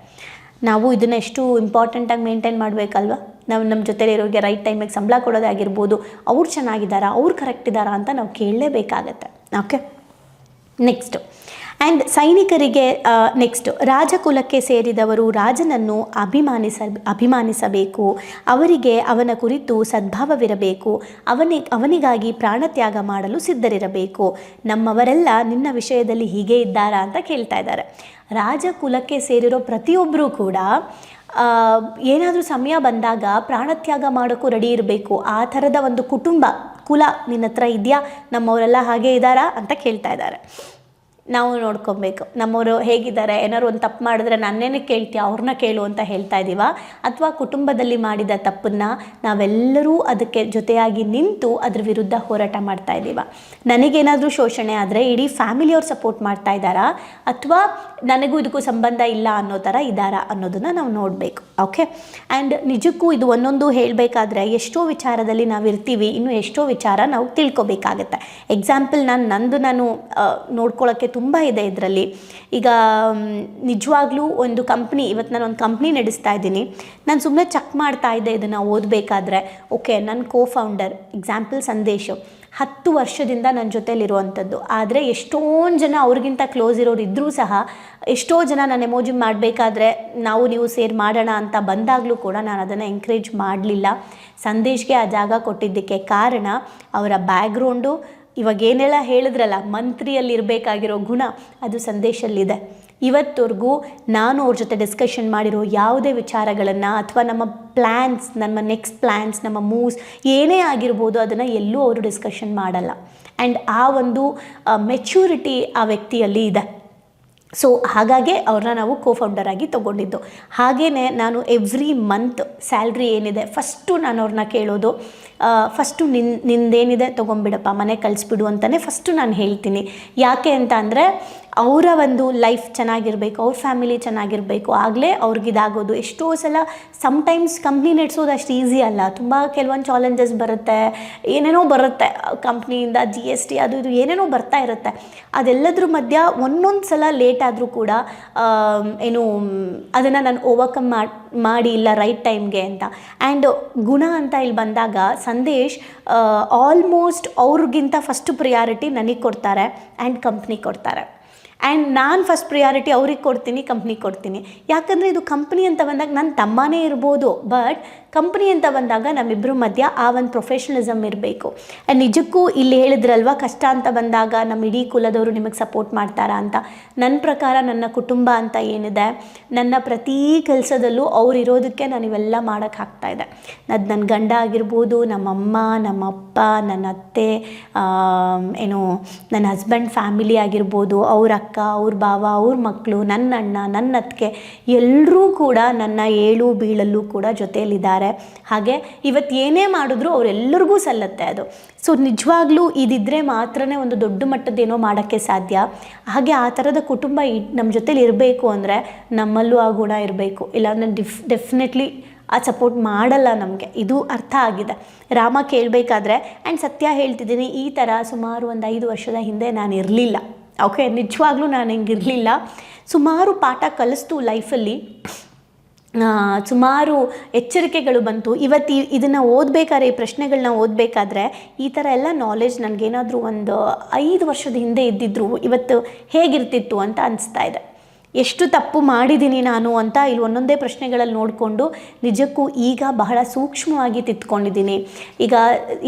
ನಾವು ಇದನ್ನು ಎಷ್ಟು ಇಂಪಾರ್ಟೆಂಟಾಗಿ ಮೇಂಟೈನ್ ಮಾಡಬೇಕಲ್ವ? ನಾವು ನಮ್ಮ ಜೊತೆಲಿರೋರಿಗೆ ರೈಟ್ ಟೈಮಿಗೆ ಸಂಬಳ ಕೊಡೋದಾಗಿರ್ಬೋದು ಅವ್ರು ಚೆನ್ನಾಗಿದ್ದಾರಾ, ಅವ್ರು ಕರೆಕ್ಟ್ ಇದ್ದಾರಾ ಅಂತ ನಾವು ಕೇಳಲೇಬೇಕಾಗತ್ತೆ. ಓಕೆ ನೆಕ್ಸ್ಟು ಆ್ಯಂಡ್ ಸೈನಿಕರಿಗೆ ನೆಕ್ಸ್ಟ್ ರಾಜಕುಲಕ್ಕೆ ಸೇರಿದವರು ರಾಜನನ್ನು ಅಭಿಮಾನಿಸ ಅಭಿಮಾನಿಸಬೇಕು. ಅವರಿಗೆ ಅವನ ಕುರಿತು ಸದ್ಭಾವವಿರಬೇಕು. ಅವನಿ ಅವನಿಗಾಗಿ ಪ್ರಾಣತ್ಯಾಗ ಮಾಡಲು ಸಿದ್ಧರಿರಬೇಕು. ನಮ್ಮವರೆಲ್ಲ ನಿನ್ನ ವಿಷಯದಲ್ಲಿ ಹೀಗೆ ಇದ್ದಾರಾ ಅಂತ ಕೇಳ್ತಾ ಇದ್ದಾರೆ. ರಾಜಕುಲಕ್ಕೆ ಸೇರಿರೋ ಪ್ರತಿಯೊಬ್ಬರೂ ಕೂಡ ಏನಾದರೂ ಸಮಯ ಬಂದಾಗ ಪ್ರಾಣತ್ಯಾಗ ಮಾಡೋಕ್ಕೂ ರೆಡಿ ಇರಬೇಕು. ಆ ಥರದ ಒಂದು ಕುಟುಂಬ, ಕುಲ ನಿನ್ನ ಹತ್ರ ಇದೆಯಾ? ನಮ್ಮವರೆಲ್ಲ ಹಾಗೆ ಇದ್ದಾರಾ ಅಂತ ಕೇಳ್ತಾ ಇದ್ದಾರೆ. ನಾವು ನೋಡ್ಕೊಬೇಕು. ನಮ್ಮವರು ಹೇಗಿದ್ದಾರೆ? ಏನಾದ್ರು ಒಂದು ತಪ್ಪು ಮಾಡಿದ್ರೆ ನನ್ನೇನೆ ಕೇಳ್ತೀಯ, ಅವ್ರನ್ನ ಕೇಳು ಅಂತ ಹೇಳ್ತಾ ಇದ್ದೀವ ಅಥವಾ ಕುಟುಂಬದಲ್ಲಿ ಮಾಡಿದ ತಪ್ಪನ್ನು ನಾವೆಲ್ಲರೂ ಅದಕ್ಕೆ ಜೊತೆಯಾಗಿ ನಿಂತು ಅದ್ರ ವಿರುದ್ಧ ಹೋರಾಟ ಮಾಡ್ತಾ ಇದ್ದೀವ ನನಗೇನಾದರೂ ಶೋಷಣೆ ಆದರೆ ಇಡೀ ಫ್ಯಾಮಿಲಿಯವ್ರು ಸಪೋರ್ಟ್ ಮಾಡ್ತಾ ಇದ್ದಾರಾ? ಅಥವಾ ನನಗೂ ಇದಕ್ಕೂ ಸಂಬಂಧ ಇಲ್ಲ ಅನ್ನೋ ಥರ ಇದ್ದಾರಾ ಅನ್ನೋದನ್ನು ನಾವು ನೋಡಬೇಕು. ಓಕೆ? ಆ್ಯಂಡ್ ನಿಜಕ್ಕೂ ಇದು ಒಂದೊಂದು ಹೇಳಬೇಕಾದ್ರೆ ಎಷ್ಟೋ ವಿಚಾರದಲ್ಲಿ ನಾವು ಇರ್ತೀವಿ, ಇನ್ನು ಎಷ್ಟೋ ವಿಚಾರ ನಾವು ತಿಳ್ಕೊಬೇಕಾಗತ್ತೆ. ಎಕ್ಸಾಂಪಲ್ ನಾನು ನಂದು ನಾನು ನೋಡ್ಕೊಳ್ಳೋಕ್ಕೆ ತುಂಬ ಇದೆ ಇದರಲ್ಲಿ. ಈಗ ನಿಜವಾಗ್ಲೂ ಒಂದು ಕಂಪ್ನಿ ಇವತ್ತು ನಾನು ಒಂದು ಕಂಪ್ನಿ ನಡೆಸ್ತಾ ಇದ್ದೀನಿ. ನಾನು ಸುಮ್ಮನೆ ಚೆಕ್ ಮಾಡ್ತಾ ಇದ್ದೆ ಇದನ್ನು ಓದಬೇಕಾದ್ರೆ. ಓಕೆ ನನ್ನ ಕೋ ಫೌಂಡರ್ ಎಕ್ಸಾಂಪಲ್ ಸಂದೇಶ್, ಹತ್ತು ವರ್ಷದಿಂದ ನನ್ನ ಜೊತೆಯಲ್ಲಿರುವಂಥದ್ದು ಆದರೆ ಎಷ್ಟೊಂದು ಜನ ಅವ್ರಿಗಿಂತ ಕ್ಲೋಸ್ ಇರೋರು ಇದ್ದರೂ ಸಹ, ಎಷ್ಟೋ ಜನ ನಾನು ಎಮೋಜಿ ಮಾಡಬೇಕಾದ್ರೆ ನಾವು ನೀವು ಸೇರ್ ಮಾಡೋಣ ಅಂತ ಬಂದಾಗಲೂ ಕೂಡ ನಾನು ಅದನ್ನು ಎಂಕರೇಜ್ ಮಾಡಲಿಲ್ಲ. ಸಂದೇಶ್ಗೆ ಆ ಜಾಗ ಕೊಟ್ಟಿದ್ದಕ್ಕೆ ಕಾರಣ, ಅವರ ಬ್ಯಾಕ್ಗ್ರೌಂಡು ಇವಾಗ ಏನೆಲ್ಲ ಹೇಳಿದ್ರಲ್ಲ, ಮಂತ್ರಿಯಲ್ಲಿರಬೇಕಾಗಿರೋ ಗುಣ ಅದು ಸಂದೇಶಲ್ಲಿದೆ. ಇವತ್ತವರೆಗೂ ನಾನು ಅವ್ರ ಜೊತೆ ಡಿಸ್ಕಷನ್ ಮಾಡಿರೋ ಯಾವುದೇ ವಿಚಾರಗಳನ್ನು ಅಥವಾ ನಮ್ಮ ಪ್ಲ್ಯಾನ್ಸ್ ನಮ್ಮ ನೆಕ್ಸ್ಟ್ ಪ್ಲ್ಯಾನ್ಸ್ ನಮ್ಮ ಮೂವ್ಸ್ ಏನೇ ಆಗಿರ್ಬೋದು ಅದನ್ನು ಎಲ್ಲೂ ಅವರು ಡಿಸ್ಕಷನ್ ಮಾಡಲ್ಲ. ಆ್ಯಂಡ್ ಆ ಒಂದು ಮೆಚ್ಯೂರಿಟಿ ಆ ವ್ಯಕ್ತಿಯಲ್ಲಿ ಇದೆ. ಸೊ ಹಾಗಾಗಿ ಅವ್ರನ್ನ ನಾವು ಕೋ ಫೌಂಡರ್ ಆಗಿ ತೊಗೊಂಡಿದ್ದು. ಹಾಗೆಯೇ ನಾನು ಎವ್ರಿ ಮಂತ್ ಸ್ಯಾಲ್ರಿ ಏನಿದೆ ಫಸ್ಟು ನಾನು ಅವ್ರನ್ನ ಕೇಳೋದು ಫಸ್ಟು ನಿನ್ ನಿಂದೇನಿದೆ ತೊಗೊಂಬಿಡಪ್ಪ ಮನೆ ಕಳಿಸ್ಬಿಡು ಅಂತಲೇ ಫಸ್ಟು ನಾನು ಹೇಳ್ತೀನಿ. ಯಾಕೆ ಅಂತ ಅಂದರೆ ಅವರ ಒಂದು ಲೈಫ್ ಚೆನ್ನಾಗಿರಬೇಕು, ಅವ್ರ ಫ್ಯಾಮಿಲಿ ಚೆನ್ನಾಗಿರಬೇಕು, ಆಗಲೇ ಅವ್ರಿಗಿದಾಗೋದು ಎಷ್ಟೋ ಸಲ ಸಮ್ಟೈಮ್ಸ್ ಕಂಪ್ನಿ ನಡೆಸೋದು ಅಷ್ಟು ಈಸಿ ಅಲ್ಲ. ತುಂಬ ಕೆಲವೊಂದು ಚಾಲೆಂಜಸ್ ಬರುತ್ತೆ, ಏನೇನೋ ಬರುತ್ತೆ ಕಂಪ್ನಿಯಿಂದ ಜಿ ಎಸ್ ಟಿ ಅದು ಇದು ಏನೇನೋ ಬರ್ತಾ ಇರುತ್ತೆ. ಅದೆಲ್ಲದ್ರ ಮಧ್ಯ ಒಂದೊಂದು ಸಲ ಲೇಟ್ ಆದರೂ ಕೂಡ ಏನು, ಅದನ್ನು ನಾನು ಓವರ್ಕಮ್ ಮಾಡಿ ಮಾಡಿ ಇಲ್ಲ ರೈಟ್ ಟೈಮ್ಗೆ ಅಂತ. ಆ್ಯಂಡ್ ಗುಣ ಅಂತ ಇಲ್ಲಿ ಬಂದಾಗ ಸಂದೇಶ್ ಆಲ್ಮೋಸ್ಟ್ ಅವ್ರಿಗಿಂತ ಫಸ್ಟ್ ಪ್ರಿಯಾರಿಟಿ ನನಗೆ ಕೊಡ್ತಾರೆ ಆ್ಯಂಡ್ ಕಂಪ್ನಿ ಕೊಡ್ತಾರೆ. ಆ್ಯಂಡ್ ನಾನು ಫಸ್ಟ್ ಪ್ರಿಯಾರಿಟಿ ಅವ್ರಿಗೆ ಕೊಡ್ತೀನಿ ಕಂಪ್ನಿಗೆ ಕೊಡ್ತೀನಿ. ಯಾಕಂದರೆ ಇದು ಕಂಪ್ನಿ ಅಂತ ಬಂದಾಗ ನನ್ನ ತಮ್ಮನೇ ಇರ್ಬೋದು. ಬಟ್ ಕಂಪ್ನಿ ಅಂತ ಬಂದಾಗ ನಮ್ಮಿಬ್ಬರ ಮಧ್ಯ ಆ ಒಂದು ಪ್ರೊಫೆಷನಲಿಸಮ್ ಇರಬೇಕು. ನಿಜಕ್ಕೂ ಇಲ್ಲಿ ಹೇಳಿದ್ರಲ್ವ, ಕಷ್ಟ ಅಂತ ಬಂದಾಗ ನಮ್ಮ ಇಡೀ ಕುಲದವರು ನಿಮಗೆ ಸಪೋರ್ಟ್ ಮಾಡ್ತಾರಾ ಅಂತ. ನನ್ನ ಪ್ರಕಾರ ನನ್ನ ಕುಟುಂಬ ಅಂತ ಏನಿದೆ, ನನ್ನ ಪ್ರತಿ ಕೆಲಸದಲ್ಲೂ ಅವ್ರು ಇರೋದಕ್ಕೆ ನಾನು ಇವೆಲ್ಲ ಮಾಡೋಕ್ಕೆ ಆಗ್ತಾ ಇದೆ ಅದು ನನ್ನ ಗಂಡ ಆಗಿರ್ಬೋದು ನಮ್ಮಮ್ಮ ನಮ್ಮಪ್ಪ ನನ್ನ ಅತ್ತೆ ಏನು, ನನ್ನ ಹಸ್ಬೆಂಡ್ ಫ್ಯಾಮಿಲಿ ಆಗಿರ್ಬೋದು, ಅವ್ರ ಅಕ್ಕ, ಅವ್ರ ಭಾವ ಅವ್ರ ಮಕ್ಕಳು ನನ್ನ ಅಣ್ಣ ನನ್ನ ಅತ್ತಿಗೆ ಎಲ್ಲರೂ ಕೂಡ ನನ್ನ ಏಳು ಬೀಳಲ್ಲೂ ಕೂಡ ಜೊತೆಯಲ್ಲಿದ್ದಾರೆ. ಹಾಗೆ ಇವತ್ತು ಏನೇ ಮಾಡಿದ್ರು ಅವರೆಲ್ಲರಿಗೂ ಸಲ್ಲತ್ತೆ ಅದು. ಸೊ ನಿಜವಾಗ್ಲೂ ಇದಿದ್ದರೆ ಮಾತ್ರನೇ ಒಂದು ದೊಡ್ಡ ಮಟ್ಟದ್ದೇನೋ ಮಾಡೋಕ್ಕೆ ಸಾಧ್ಯ. ಹಾಗೆ ಆ ಥರದ ಕುಟುಂಬ ನಮ್ಮ ಜೊತೇಲಿ ಇರಬೇಕು ಅಂದರೆ ನಮ್ಮಲ್ಲೂ ಆ ಗುಣ ಇರಬೇಕು. ಇಲ್ಲಾಂದರೆ ಡಿಫ್, ಡೆಫಿನೆಟ್ಲಿ ಆ ಸಪೋರ್ಟ್ ಮಾಡಲ್ಲ ನಮಗೆ. ಇದು ಅರ್ಥ ಆಗಿದೆ. ರಾಮ ಕೇಳಬೇಕಾದ್ರೆ ಆ್ಯಂಡ್ ಸತ್ಯ ಹೇಳ್ತಿದ್ದೀನಿ, ಈ ಥರ ಸುಮಾರು ಒಂದು ಐದು ವರ್ಷದ ಹಿಂದೆ ನಾನು ಇರಲಿಲ್ಲ. ಓಕೆ, ನಿಜವಾಗ್ಲೂ ನಾನು ಹಿಂಗಿರಲಿಲ್ಲ ಸುಮಾರು ಪಾಠ ಕಲಿಸ್ತು ಲೈಫಲ್ಲಿ ಸುಮಾರು ಎಚ್ಚರಿಕೆಗಳು ಬಂತು. ಇವತ್ತು ಇದನ್ನು ಓದಬೇಕಾದ್ರೆ, ಈ ಪ್ರಶ್ನೆಗಳನ್ನ ಓದಬೇಕಾದ್ರೆ ಈ ಥರ ಎಲ್ಲ ನಾಲೆಜ್ ನನಗೇನಾದರೂ ಒಂದು ಐದು ವರ್ಷದ ಹಿಂದೆ ಇದ್ದಿದ್ರು, ಇವತ್ತು ಹೇಗಿರ್ತಿತ್ತು ಅಂತ ಅನಿಸ್ತಾ ಇದೆ. ಎಷ್ಟು ತಪ್ಪು ಮಾಡಿದ್ದೀನಿ ನಾನು ಅಂತ ಇಲ್ಲಿ ಒಂದೊಂದೇ ಪ್ರಶ್ನೆಗಳಲ್ಲಿ ನೋಡಿಕೊಂಡು ನಿಜಕ್ಕೂ ಈಗ ಬಹಳ ಸೂಕ್ಷ್ಮವಾಗಿ ತಿತ್ಕೊಂಡಿದ್ದೀನಿ ಈಗ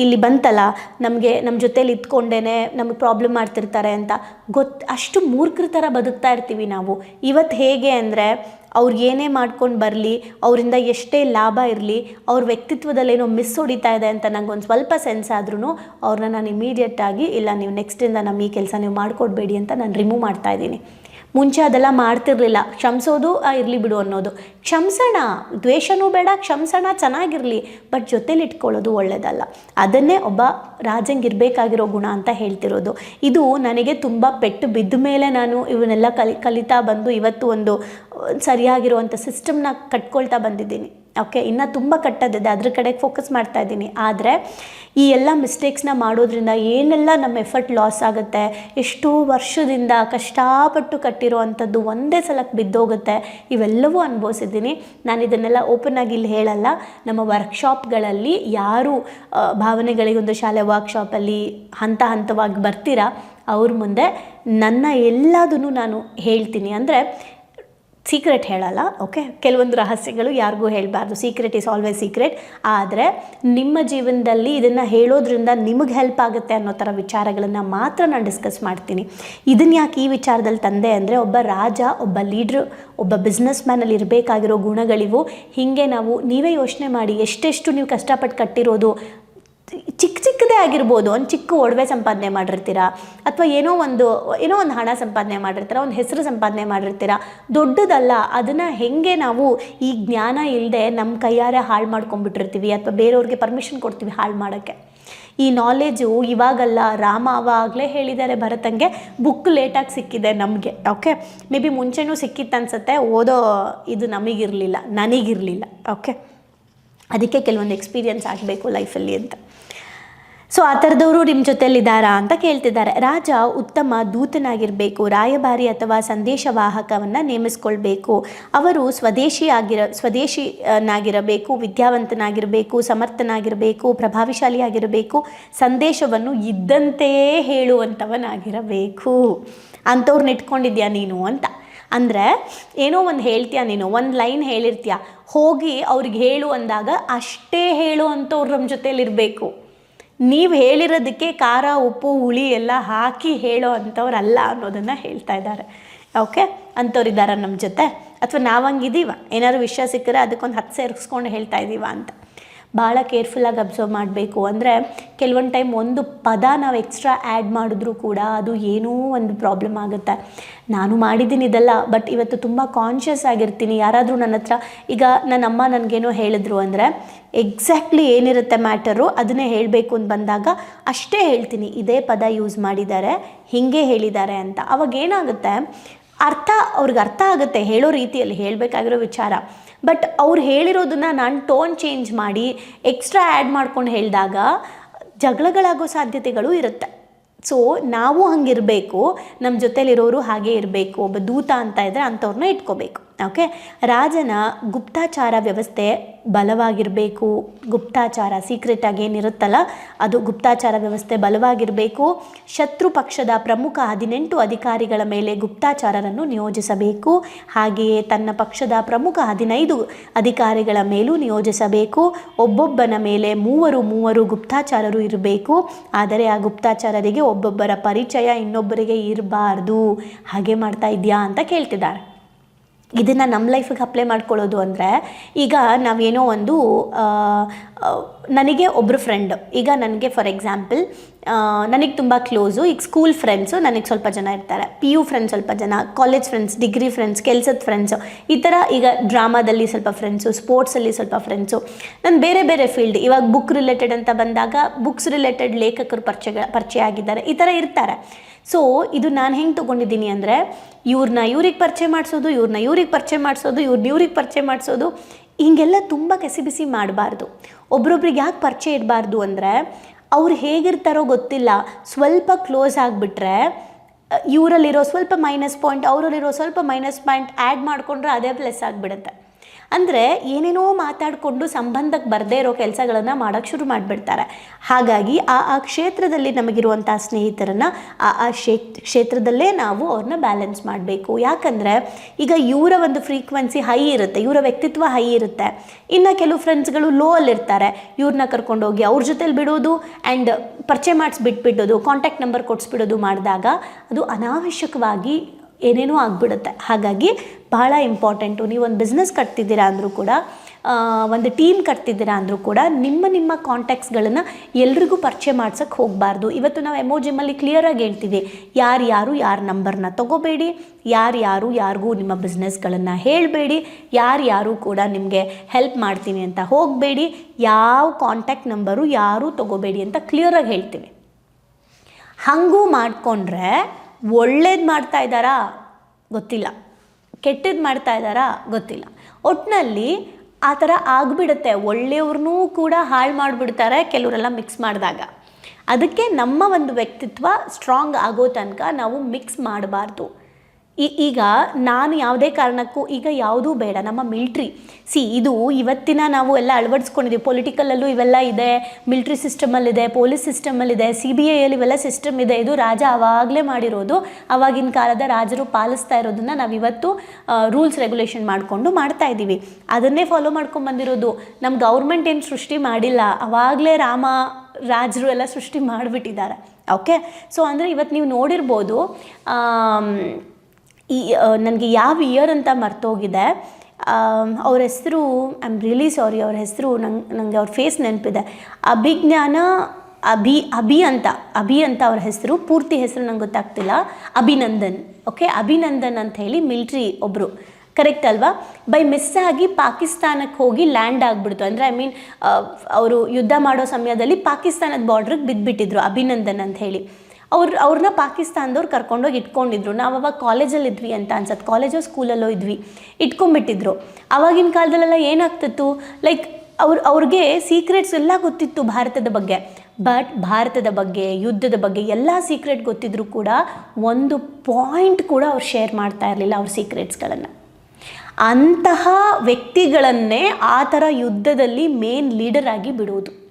ಇಲ್ಲಿ ಬಂತಲ್ಲ, ನಮಗೆ ನಮ್ಮ ಜೊತೇಲಿ ಇದ್ಕೊಂಡೇ ನಮಗೆ ಪ್ರಾಬ್ಲಮ್ ಮಾಡ್ತಿರ್ತಾರೆ ಅಂತ ಗೊತ್ತು ಅಷ್ಟು ಮೂರ್ಖರ ಥರ ಬದುಕ್ತಾ ಇರ್ತೀವಿ ನಾವು. ಇವತ್ತು ಹೇಗೆ ಅಂದರೆ ಅವ್ರು ಏನೇ ಮಾಡ್ಕೊಂಡು ಬರಲಿ, ಅವರಿಂದ ಎಷ್ಟೇ ಲಾಭ ಇರಲಿ, ಅವ್ರ ವ್ಯಕ್ತಿತ್ವದಲ್ಲೇನೋ ಮಿಸ್ ಹೊಡಿತಾ ಇದೆ ಅಂತ ನಂಗೆ ಒಂದು ಸ್ವಲ್ಪ ಸೆನ್ಸ್ ಆದ್ರೂ ಅವ್ರನ್ನ ನಾನು ಇಮಿಡಿಯೇಟಾಗಿ ಇಲ್ಲ ನೀವು ನೆಕ್ಸ್ಟಿಂದ ನಮ್ಮ ಈ ಕೆಲಸ ನೀವು ಮಾಡಿಕೊಡ್ಬೇಡಿ ಅಂತ ನಾನು ರಿಮೂವ್ ಮಾಡ್ತಾ ಇದ್ದೀನಿ. ಮುಂಚೆ ಅದೆಲ್ಲ ಮಾಡ್ತಿರ್ಲಿಲ್ಲ. ಕ್ಷಮಿಸೋದು ಇರಲಿ ಬಿಡು ಅನ್ನೋದು. ಕ್ಷಮಿಸೋಣ, ದ್ವೇಷನೂ ಬೇಡ, ಕ್ಷಮಿಸೋಣ ಚೆನ್ನಾಗಿರಲಿ, ಬಟ್ ಜೊತೇಲಿ ಇಟ್ಕೊಳ್ಳೋದು ಒಳ್ಳೆಯದಲ್ಲ ಅದನ್ನೇ ಒಬ್ಬ ರಾಜಂಗೆ ಇರಬೇಕಾಗಿರೋ ಗುಣ ಅಂತ ಹೇಳ್ತಿರೋದು. ಇದು ನನಗೆ ತುಂಬ ಪೆಟ್ಟು ಬಿದ್ದ ಮೇಲೆ ನಾನು ಇವನ್ನೆಲ್ಲ ಕಲಿ, ಕಲಿತಾ ಬಂದು ಇವತ್ತು ಒಂದು, ಸರಿಯಾಗಿರುವಂಥ ಸಿಸ್ಟಮ್ನ ಕಟ್ಕೊಳ್ತಾ ಬಂದಿದ್ದೀನಿ. ಓಕೆ ಇನ್ನು ತುಂಬ ಕಟ್ಟದಿದೆ. ಅದ್ರ ಕಡೆಗೆ ಫೋಕಸ್ ಮಾಡ್ತಾ ಇದ್ದೀನಿ. ಆದರೆ, ಈ ಎಲ್ಲ ಮಿಸ್ಟೇಕ್ಸ್ನ ಮಾಡೋದ್ರಿಂದ ಏನೆಲ್ಲ ನಮ್ಮ ಎಫರ್ಟ್ ಲಾಸ್ ಆಗುತ್ತೆ, ಎಷ್ಟು ವರ್ಷದಿಂದ ಕಷ್ಟಪಟ್ಟು ಕಟ್ಟಿರೋ ಅಂಥದ್ದು ಒಂದೇ ಸಲಕ್ಕೆ ಬಿದ್ದೋಗುತ್ತೆ, ಇವೆಲ್ಲವೂ ಅನುಭವಿಸಿದ್ದೀನಿ. ನಾನು ಇದನ್ನೆಲ್ಲ ಓಪನ್ ಆಗಿ ಇಲ್ಲಿ ಹೇಳಲ್ಲ. ನಮ್ಮ ವರ್ಕ್ಶಾಪ್ಗಳಲ್ಲಿ ಯಾರು ಭಾವನೆಗಳಿಗೆ ಒಂದು ಶಾಲೆ ವರ್ಕ್ಶಾಪಲ್ಲಿ ಹಂತ ಹಂತವಾಗಿ ಬರ್ತೀರಾ, ಅವ್ರ ಮುಂದೆ ನನ್ನ ಎಲ್ಲದನ್ನು ನಾನು ಹೇಳ್ತೀನಿ. ಅಂದರೆ ಸೀಕ್ರೆಟ್ ಹೇಳಲ್ಲ ಓಕೆ ಕೆಲವೊಂದು ರಹಸ್ಯಗಳು ಯಾರಿಗೂ ಹೇಳಬಾರ್ದು. ಸೀಕ್ರೆಟ್ ಈಸ್ ಆಲ್ವೇಸ್ ಸೀಕ್ರೆಟ್ ಆದರೆ ನಿಮ್ಮ ಜೀವನದಲ್ಲಿ ಇದನ್ನು ಹೇಳೋದ್ರಿಂದ ನಿಮಗೆ ಹೆಲ್ಪ್ ಆಗುತ್ತೆ ಅನ್ನೋ ಥರ ವಿಚಾರಗಳನ್ನು ಮಾತ್ರ ನಾನು ಡಿಸ್ಕಸ್ ಮಾಡ್ತೀನಿ. ಇದನ್ನು ಯಾಕೆ ಈ ವಿಚಾರದಲ್ಲಿ ತಂದೆ ಅಂದರೆ ಒಬ್ಬ ರಾಜ, ಒಬ್ಬ ಲೀಡ್ರ್ ಒಬ್ಬ ಬಿಸ್ನೆಸ್ ಮ್ಯಾನಲ್ಲಿ ಇರಬೇಕಾಗಿರೋ ಗುಣಗಳಿವು. ಹೀಗೆ ನಾವು ನೀವೇ ಯೋಚನೆ ಮಾಡಿ ಎಷ್ಟೆಷ್ಟು ನೀವು ಕಷ್ಟಪಟ್ಟು ಕಟ್ಟಿರೋದು ಚಿಕ್ಕ ಚಿಕ್ಕದೇ ಆಗಿರ್ಬೋದು. ಒಂದು ಚಿಕ್ಕ ಒಡವೆ ಸಂಪಾದನೆ ಮಾಡಿರ್ತೀರಾ? ಅಥವಾ ಏನೋ ಒಂದು ಏನೋ ಒಂದು ಹಣ ಸಂಪಾದನೆ ಮಾಡಿರ್ತೀರ? ಒಂದು ಹೆಸರು ಸಂಪಾದನೆ ಮಾಡಿರ್ತೀರ? ದೊಡ್ಡದಲ್ಲ. ಅದನ್ನು ಹೆಂಗೆ ನಾವು ಈ ಜ್ಞಾನ ಇಲ್ಲದೆ ನಮ್ಮ ಕೈಯಾರೆ ಹಾಳು ಮಾಡ್ಕೊಂಡ್ಬಿಟ್ಟಿರ್ತೀವಿ ಅಥವಾ ಬೇರೆಯವ್ರಿಗೆ ಪರ್ಮಿಷನ್ ಕೊಡ್ತೀವಿ ಹಾಳು ಮಾಡೋಕ್ಕೆ. ಈ ನಾಲೆಜು ಇವಾಗಲ್ಲ. ರಾಮ ಅವಾಗಲೇ ಹೇಳಿದ್ದಾರೆ ಭರತಂಗೆ. ಬುಕ್ ಲೇಟಾಗಿ ಸಿಕ್ಕಿದೆ ನಮಗೆ. ಓಕೆ ಮೇ ಬಿ ಮುಂಚೆನೂ ಸಿಕ್ಕಿತ್ತು ಅನ್ಸುತ್ತೆ ಓದೋ ಇದು ನಮಗಿರಲಿಲ್ಲ. ನನಗಿರಲಿಲ್ಲ. ಓಕೆ ಅದಕ್ಕೆ ಕೆಲವೊಂದು ಎಕ್ಸ್ಪೀರಿಯನ್ಸ್ ಆಗಬೇಕು ಲೈಫಲ್ಲಿ ಅಂತ. ಸೊ ಆ ಥರದವರು ನಿಮ್ಮ ಜೊತೆಯಲ್ಲಿದ್ದಾರಾ ಅಂತ ಕೇಳ್ತಿದ್ದಾರೆ. ರಾಜ ಉತ್ತಮ ದೂತನಾಗಿರಬೇಕು. ರಾಯಭಾರಿ ಅಥವಾ ಸಂದೇಶವಾಹಕವನ್ನು ನೇಮಿಸ್ಕೊಳ್ಬೇಕು. ಅವರು ಸ್ವದೇಶಿ ಆಗಿರ ಸ್ವದೇಶಿನಾಗಿರಬೇಕು ವಿದ್ಯಾವಂತನಾಗಿರಬೇಕು, ಸಮರ್ಥನಾಗಿರಬೇಕು, ಪ್ರಭಾವಿಶಾಲಿಯಾಗಿರಬೇಕು, ಸಂದೇಶವನ್ನು ಇದ್ದಂತೆಯೇ ಹೇಳುವಂಥವನಾಗಿರಬೇಕು. ಅಂಥವ್ರನ್ನ ಇಟ್ಕೊಂಡಿದ್ಯಾ ನೀನು ಅಂತ. ಅಂದರೆ ಏನೋ ಒಂದು ಹೇಳ್ತೀಯ ನೀನು, ಒಂದು ಲೈನ್ ಹೇಳಿರ್ತೀಯ, ಹೋಗಿ ಅವ್ರಿಗೆ ಹೇಳು ಅಂದಾಗ ಅಷ್ಟೇ ಹೇಳು ಅಂಥವ್ರು ನಮ್ಮ ಜೊತೇಲಿರಬೇಕು. ನೀವು ಹೇಳಿರೋದಕ್ಕೆ ಖಾರ, ಉಪ್ಪು, ಹುಳಿ ಎಲ್ಲ ಹಾಕಿ ಹೇಳೋ ಅಂಥವ್ರಲ್ಲ ಅನ್ನೋದನ್ನು ಹೇಳ್ತಾ ಇದ್ದಾರೆ ಓಕೆ? ಅಂಥವ್ರಿದ್ದಾರ ನಮ್ಮ ಜೊತೆ. ಅಥವಾ ನಾವು ಹಂಗಿದ್ದೀವ ಏನಾದ್ರು ವಿಷಯ ಸಿಕ್ಕರೆ ಅದಕ್ಕೊಂದು ಹತ್ತು ಸೇರಿಸ್ಕೊಂಡು ಹೇಳ್ತಾ ಇದ್ದೀವ ಅಂತ. ಭಾಳ ಕೇರ್ಫುಲ್ಲಾಗಿ ಅಬ್ಸರ್ವ್ ಮಾಡಬೇಕು. ಅಂದರೆ ಕೆಲವೊಂದು ಟೈಮ್ ಒಂದು ಪದ ನಾವು ಎಕ್ಸ್ಟ್ರಾ ಆ್ಯಡ್ ಮಾಡಿದ್ರೂ ಕೂಡ ಅದು ಏನೋ ಒಂದು ಪ್ರಾಬ್ಲಮ್ ಆಗುತ್ತೆ. ನಾನು ಮಾಡಿದ್ದೀನಿ ಇದೆಲ್ಲ ಬಟ್ ಇವತ್ತು ತುಂಬ ಕಾನ್ಷಿಯಸ್ ಆಗಿರ್ತೀನಿ. ಯಾರಾದರೂ ನನ್ನ ಹತ್ರ, ಈಗ ನನ್ನ ಅಮ್ಮ ನನಗೇನೋ ಹೇಳಿದ್ರು ಅಂದರೆ ಎಕ್ಸಾಕ್ಟ್ಲಿ ಏನಿರುತ್ತೆ ಮ್ಯಾಟರು ಅದನ್ನೇ ಹೇಳಬೇಕು ಅಂತ ಬಂದಾಗ ಅಷ್ಟೇ ಹೇಳ್ತೀನಿ. ಇದೇ ಪದ ಯೂಸ್ ಮಾಡಿದ್ದಾರೆ ಹೀಗೆ ಹೇಳಿದ್ದಾರೆ ಅಂತ. ಅವಾಗ ಏನಾಗುತ್ತೆ, ಅರ್ಥ ಅವ್ರಿಗೆ ಅರ್ಥ ಆಗುತ್ತೆ. ಹೇಳೋ ರೀತಿಯಲ್ಲಿ ಹೇಳಬೇಕಾಗಿರೋ ವಿಚಾರ. ಬಟ್ ಅವ್ರು ಹೇಳಿರೋದನ್ನು ನಾನು ಟೋನ್ ಚೇಂಜ್ ಮಾಡಿ ಎಕ್ಸ್ಟ್ರಾ ಆ್ಯಡ್ ಮಾಡ್ಕೊಂಡು ಹೇಳಿದಾಗ ಜಗಳಗಳಾಗೋ ಸಾಧ್ಯತೆಗಳು ಇರುತ್ತೆ. ಸೊ ನಾವು ಹಂಗಿರಬೇಕು ನಮ್ಮ ಜೊತೆಲಿರೋರು ಹಾಗೆ ಇರಬೇಕು, ಒಬ್ಬ ದೂತ ಅಂತ ಇದ್ದರೆ ಅಂಥವ್ರನ್ನ ಇಟ್ಕೋಬೇಕು. ಓಕೆ ರಾಜನ ಗುಪ್ತಾಚಾರ ವ್ಯವಸ್ಥೆ ಬಲವಾಗಿರಬೇಕು. ಗುಪ್ತಾಚಾರ ಸೀಕ್ರೆಟಾಗಿ ಏನಿರುತ್ತಲ್ಲ, ಅದು ಗುಪ್ತಾಚಾರ ವ್ಯವಸ್ಥೆ ಬಲವಾಗಿರಬೇಕು. ಶತ್ರು ಪಕ್ಷದ ಪ್ರಮುಖ ಹದಿನೆಂಟು ಅಧಿಕಾರಿಗಳ ಮೇಲೆ ಗುಪ್ತಾಚಾರರನ್ನು ನಿಯೋಜಿಸಬೇಕು. ಹಾಗೆಯೇ ತನ್ನ ಪಕ್ಷದ ಪ್ರಮುಖ ಹದಿನೈದು ಅಧಿಕಾರಿಗಳ ಮೇಲೂ ನಿಯೋಜಿಸಬೇಕು. ಒಬ್ಬೊಬ್ಬನ ಮೇಲೆ ಮೂವರು ಮೂವರು ಗುಪ್ತಾಚಾರರು ಇರಬೇಕು. ಆದರೆ ಆ ಗುಪ್ತಾಚಾರರಿಗೆ ಒಬ್ಬೊಬ್ಬರ ಪರಿಚಯ ಇನ್ನೊಬ್ಬರಿಗೆ ಇರಬಾರ್ದು. ಹಾಗೆ ಮಾಡ್ತಾ ಇದೆಯಾ ಅಂತ ಕೇಳ್ತಿದ್ದಾರೆ. ಇದನ್ನು ನಮ್ಮ ಲೈಫಿಗೆ ಅಪ್ಲೈ ಮಾಡ್ಕೊಳ್ಳೋದು ಅಂದರೆ ಈಗ ನಾವೇನೋ ಒಂದು ನನಗೆ ಒಬ್ಬರು ಫ್ರೆಂಡ್ ಈಗ ನನಗೆ ಫಾರ್ ಎಕ್ಸಾಂಪಲ್ ನನಗೆ ತುಂಬ ಕ್ಲೋಸು ಈಗ ಸ್ಕೂಲ್ ಫ್ರೆಂಡ್ಸು ನನಗೆ ಸ್ವಲ್ಪ ಜನ ಇರ್ತಾರೆ. ಪಿ ಯು ಫ್ರೆಂಡ್ಸ್ ಸ್ವಲ್ಪ ಜನ ಕಾಲೇಜ್ ಫ್ರೆಂಡ್ಸ್ ಡಿಗ್ರಿ ಫ್ರೆಂಡ್ಸ್ ಕೆಲಸದ ಫ್ರೆಂಡ್ಸು ಈ ಥರ ಈಗ ಡ್ರಾಮಾದಲ್ಲಿ ಸ್ವಲ್ಪ ಫ್ರೆಂಡ್ಸು ಸ್ಪೋರ್ಟ್ಸಲ್ಲಿ ಸ್ವಲ್ಪ ಫ್ರೆಂಡ್ಸು ನಾನು ಬೇರೆ ಬೇರೆ ಫೀಲ್ಡ್ ಇವಾಗ ಬುಕ್ ರಿಲೇಟೆಡ್ ಅಂತ ಬಂದಾಗ ಬುಕ್ಸ್ ರಿಲೇಟೆಡ್ ಲೇಖಕರು ಪರಿಚಯ ಪರಿಚಯ ಆಗಿದ್ದಾರೆ. ಈ ಥರ ಇರ್ತಾರೆ. ಸೊ ಇದು ನಾನು ಹೆಂಗೆ ತೊಗೊಂಡಿದ್ದೀನಿ ಅಂದರೆ ಇವ್ರನ್ನ ಇವ್ರಿಗೆ ಪರಿಚಯ ಮಾಡಿಸೋದು ಇವ್ರನ್ನ ಇವ್ರಿಗೆ ಪರಿಚಯ ಮಾಡಿಸೋದು ಇವ್ರನ್ನ ಇವ್ರಿಗೆ ಪರಿಚಯ ಮಾಡಿಸೋದು, ಹಿಂಗೆಲ್ಲ ತುಂಬ ಕಸಿ ಬಿಸಿ ಮಾಡಬಾರ್ದು. ಒಬ್ರೊಬ್ರಿಗೆ ಯಾಕೆ ಪರಿಚಯ ಇಡಬಾರ್ದು ಅಂದರೆ, ಅವ್ರು ಹೇಗಿರ್ತಾರೋ ಗೊತ್ತಿಲ್ಲ. ಸ್ವಲ್ಪ ಕ್ಲೋಸ್ ಆಗಿಬಿಟ್ರೆ ಇವರಲ್ಲಿರೋ ಸ್ವಲ್ಪ ಮೈನಸ್ ಪಾಯಿಂಟ್, ಅವರಲ್ಲಿರೋ ಸ್ವಲ್ಪ ಮೈನಸ್ ಪಾಯಿಂಟ್ ಆ್ಯಡ್ ಮಾಡಿಕೊಂಡ್ರೆ ಅದೇ ಪ್ಲಸ್ ಆಗಿಬಿಡುತ್ತೆ. ಅಂದರೆ ಏನೇನೋ ಮಾತಾಡಿಕೊಂಡು ಸಂಬಂಧಕ್ಕೆ ಬರದೇ ಇರೋ ಕೆಲಸಗಳನ್ನು ಮಾಡೋಕ್ಕೆ ಶುರು ಮಾಡಿಬಿಡ್ತಾರೆ. ಹಾಗಾಗಿ ಆ ಆ ಕ್ಷೇತ್ರದಲ್ಲಿ ನಮಗಿರುವಂಥ ಸ್ನೇಹಿತರನ್ನು ಆ ಆ ಕ್ಷೇ, ಕ್ಷೇತ್ರದಲ್ಲೇ ನಾವು ಅವ್ರನ್ನ ಬ್ಯಾಲೆನ್ಸ್ ಮಾಡಬೇಕು. ಯಾಕಂದರೆ ಈಗ ಇವರ ಒಂದು ಫ್ರೀಕ್ವೆನ್ಸಿ ಹೈ ಇರುತ್ತೆ, ಇವರ ವ್ಯಕ್ತಿತ್ವ ಹೈ ಇರುತ್ತೆ. ಇನ್ನು ಕೆಲವು ಫ್ರೆಂಡ್ಸ್ಗಳು ಲೋ ಅಲ್ಲಿರ್ತಾರೆ. ಇವ್ರನ್ನ ಕರ್ಕೊಂಡೋಗಿ ಅವ್ರ ಜೊತೆಲಿ ಬಿಡೋದು ಆ್ಯಂಡ್ ಪರಿಚಯ ಮಾಡಿಸ್ಬಿಟ್ಬಿಡೋದು ಕಾಂಟ್ಯಾಕ್ಟ್ ನಂಬರ್ ಕೊಡಿಸ್ಬಿಡೋದು ಮಾಡಿದಾಗ ಅದು ಅನಾವಶ್ಯಕವಾಗಿ ಏನೇನೋ ಆಗ್ಬಿಡುತ್ತೆ. ಹಾಗಾಗಿ ಬಹಳ ಇಂಪಾರ್ಟೆಂಟು ನೀವೊಂದು ಬಿಸ್ನೆಸ್ ಕಟ್ತಿದ್ದೀರಾ ಅಂದರೂ ಕೂಡ ಒಂದು ಟೀಮ್ ಕಟ್ತಿದ್ದೀರಾ ಅಂದರೂ ಕೂಡ ನಿಮ್ಮ ನಿಮ್ಮ ಕಾಂಟ್ಯಾಕ್ಟ್ಸ್ಗಳನ್ನು ಎಲ್ರಿಗೂ ಪರಿಚಯ ಮಾಡ್ಸೋಕ್ಕೆ ಹೋಗಬಾರ್ದು. ಇವತ್ತು ನಾವು ಎಮೋಜಿಮಲ್ಲಿ ಕ್ಲಿಯರಾಗಿ ಹೇಳ್ತೀವಿ, ಯಾರು ಯಾರು ಯಾರ ನಂಬರ್ನ ತಗೋಬೇಡಿ, ಯಾರು ಯಾರು ಯಾರಿಗೂ ನಿಮ್ಮ ಬಿಸ್ನೆಸ್ಗಳನ್ನು ಹೇಳಬೇಡಿ, ಯಾರು ಯಾರು ಕೂಡ ನಿಮಗೆ ಹೆಲ್ಪ್ ಮಾಡ್ತೀನಿ ಅಂತ ಹೋಗಬೇಡಿ, ಯಾವ ಕಾಂಟ್ಯಾಕ್ಟ್ ನಂಬರು ಯಾರೂ ತಗೋಬೇಡಿ ಅಂತ ಕ್ಲಿಯರಾಗಿ ಹೇಳ್ತೀವಿ. ಹಾಗೂ ಮಾಡಿಕೊಂಡ್ರೆ ಒಳ್ಳೇದು ಮಾಡ್ತಾ ಇದ್ದಾರಾ? ಗೊತ್ತಿಲ್ಲ. ಕೆಟ್ಟದ್ದು ಮಾಡ್ತಾ ಇದ್ದಾರಾ? ಗೊತ್ತಿಲ್ಲ. ಒಟ್ಟಿನಲ್ಲಿ ಆ ಥರ ಆಗಿಬಿಡುತ್ತೆ. ಒಳ್ಳೆಯವ್ರನ್ನೂ ಕೂಡ ಹಾಳು ಮಾಡಿಬಿಡ್ತಾರೆ ಕೆಲವರೆಲ್ಲ ಮಿಕ್ಸ್ ಮಾಡಿದಾಗ. ಅದಕ್ಕೆ ನಮ್ಮ ಒಂದು ವ್ಯಕ್ತಿತ್ವ ಸ್ಟ್ರಾಂಗ್ ಆಗೋ ತನಕ ನಾವು ಮಿಕ್ಸ್ ಮಾಡಬಾರ್ದು. ಈಗ ನಾನು ಯಾವುದೇ ಕಾರಣಕ್ಕೂ, ಈಗ ಯಾವುದೂ ಬೇಡ, ನಮ್ಮ ಮಿಲ್ಟ್ರಿ. ಸಿ, ಇದು ಇವತ್ತಿನ ನಾವು ಎಲ್ಲ ಅಳವಡಿಸ್ಕೊಂಡಿದ್ದೀವಿ. ಪೊಲಿಟಿಕಲಲ್ಲೂ ಇವೆಲ್ಲ ಇದೆ, ಮಿಲ್ಟ್ರಿ ಸಿಸ್ಟಮಲ್ಲಿದೆ, ಪೊಲೀಸ್ ಸಿಸ್ಟಮಲ್ಲಿದೆ, ಸಿ ಬಿ ಐಯಲ್ಲಿ ಇವೆಲ್ಲ ಸಿಸ್ಟಮ್ ಇದೆ. ಇದು ರಾಜ ಆವಾಗಲೇ ಮಾಡಿರೋದು. ಆವಾಗಿನ ಕಾಲದ ರಾಜರು ಪಾಲಿಸ್ತಾ ಇರೋದನ್ನು ನಾವು ಇವತ್ತು ರೂಲ್ಸ್ ರೆಗ್ಯುಲೇಷನ್ ಮಾಡಿಕೊಂಡು ಮಾಡ್ತಾ ಇದ್ದೀವಿ. ಅದನ್ನೇ ಫಾಲೋ ಮಾಡ್ಕೊಂಡು ಬಂದಿರೋದು. ನಮ್ಮ ಗೌರ್ಮೆಂಟ್ ಏನು ಸೃಷ್ಟಿ ಮಾಡಿಲ್ಲ. ಆವಾಗಲೇ ರಾಮ, ರಾಜರು ಎಲ್ಲ ಸೃಷ್ಟಿ ಮಾಡಿಬಿಟ್ಟಿದ್ದಾರೆ. ಓಕೆ? ಸೊ, ಅಂದರೆ ಇವತ್ತು ನೀವು ನೋಡಿರ್ಬೋದು ಈ ನನಗೆ ಯಾವ ಇಯರ್ ಅಂತ ಮರ್ತೋಗಿದೆ ಅವ್ರ ಹೆಸರು ಐ ಆಮ್ ರಿಯಲಿ ಸಾರಿ ಅವ್ರ ಹೆಸರು ನಂಗೆ ನನಗೆ ಅವ್ರ ಫೇಸ್ ನೆನಪಿದೆ. ಅಭಿಜ್ಞಾನ ಅಭಿ ಅಭಿ ಅಂತ ಅಭಿ ಅಂತ ಅವ್ರ ಹೆಸರು, ಪೂರ್ತಿ ಹೆಸರು ನಂಗೆ ಗೊತ್ತಾಗ್ತಿಲ್ಲ. ಅಭಿನಂದನ್ ಓಕೆ ಅಭಿನಂದನ್ ಅಂತ ಹೇಳಿ ಮಿಲ್ಟ್ರಿ ಒಬ್ಬರು ಕರೆಕ್ಟ್ ಅಲ್ವಾ? ಬೈ ಮಿಸ್ ಆಗಿ ಪಾಕಿಸ್ತಾನಕ್ಕೆ ಹೋಗಿ ಲ್ಯಾಂಡ್ ಆಗಿಬಿಡ್ತು. ಅಂದರೆ ಐ ಮೀನ್ ಅವರು ಯುದ್ಧ ಮಾಡೋ ಸಮಯದಲ್ಲಿ ಪಾಕಿಸ್ತಾನದ ಬಾರ್ಡ್ರಿಗೆ ಬಿದ್ದುಬಿಟ್ಟಿದ್ರು ಅಭಿನಂದನ್ ಅಂತ ಹೇಳಿ. ಅವ್ರು ಅವ್ರನ್ನ ಪಾಕಿಸ್ತಾನದವ್ರು ಕರ್ಕೊಂಡೋಗಿ ಇಟ್ಕೊಂಡಿದ್ರು. ನಾವು ಅವಾಗ ಕಾಲೇಜಲ್ಲಿ ಇದ್ವಿ ಅಂತ ಅನ್ಸತ್ತೆ ಕಾಲೇಜೋ ಸ್ಕೂಲಲ್ಲೋ ಇದ್ವಿ. ಇಟ್ಕೊಂಡ್ಬಿಟ್ಟಿದ್ರು ಆವಾಗಿನ ಕಾಲದಲ್ಲೆಲ್ಲ ಏನಾಗ್ತಿತ್ತು? ಲೈಕ್ ಅವ್ರು, ಅವ್ರಿಗೆ ಸೀಕ್ರೆಟ್ಸ್ ಎಲ್ಲ ಗೊತ್ತಿತ್ತು ಭಾರತದ ಬಗ್ಗೆ. ಬಟ್ ಭಾರತದ ಬಗ್ಗೆ, ಯುದ್ಧದ ಬಗ್ಗೆ ಎಲ್ಲ ಸೀಕ್ರೆಟ್ ಗೊತ್ತಿದ್ರೂ ಕೂಡ ಒಂದು ಪಾಯಿಂಟ್ ಕೂಡ ಅವ್ರು ಶೇರ್ ಮಾಡ್ತಾ ಇರಲಿಲ್ಲ ಅವ್ರ ಸೀಕ್ರೆಟ್ಸ್ಗಳನ್ನು ಅಂತಹ ವ್ಯಕ್ತಿಗಳನ್ನೇ ಆ ಥರ ಯುದ್ಧದಲ್ಲಿ ಮೇನ್ ಲೀಡರ್ ಆಗಿ ಬಿಡುವುದು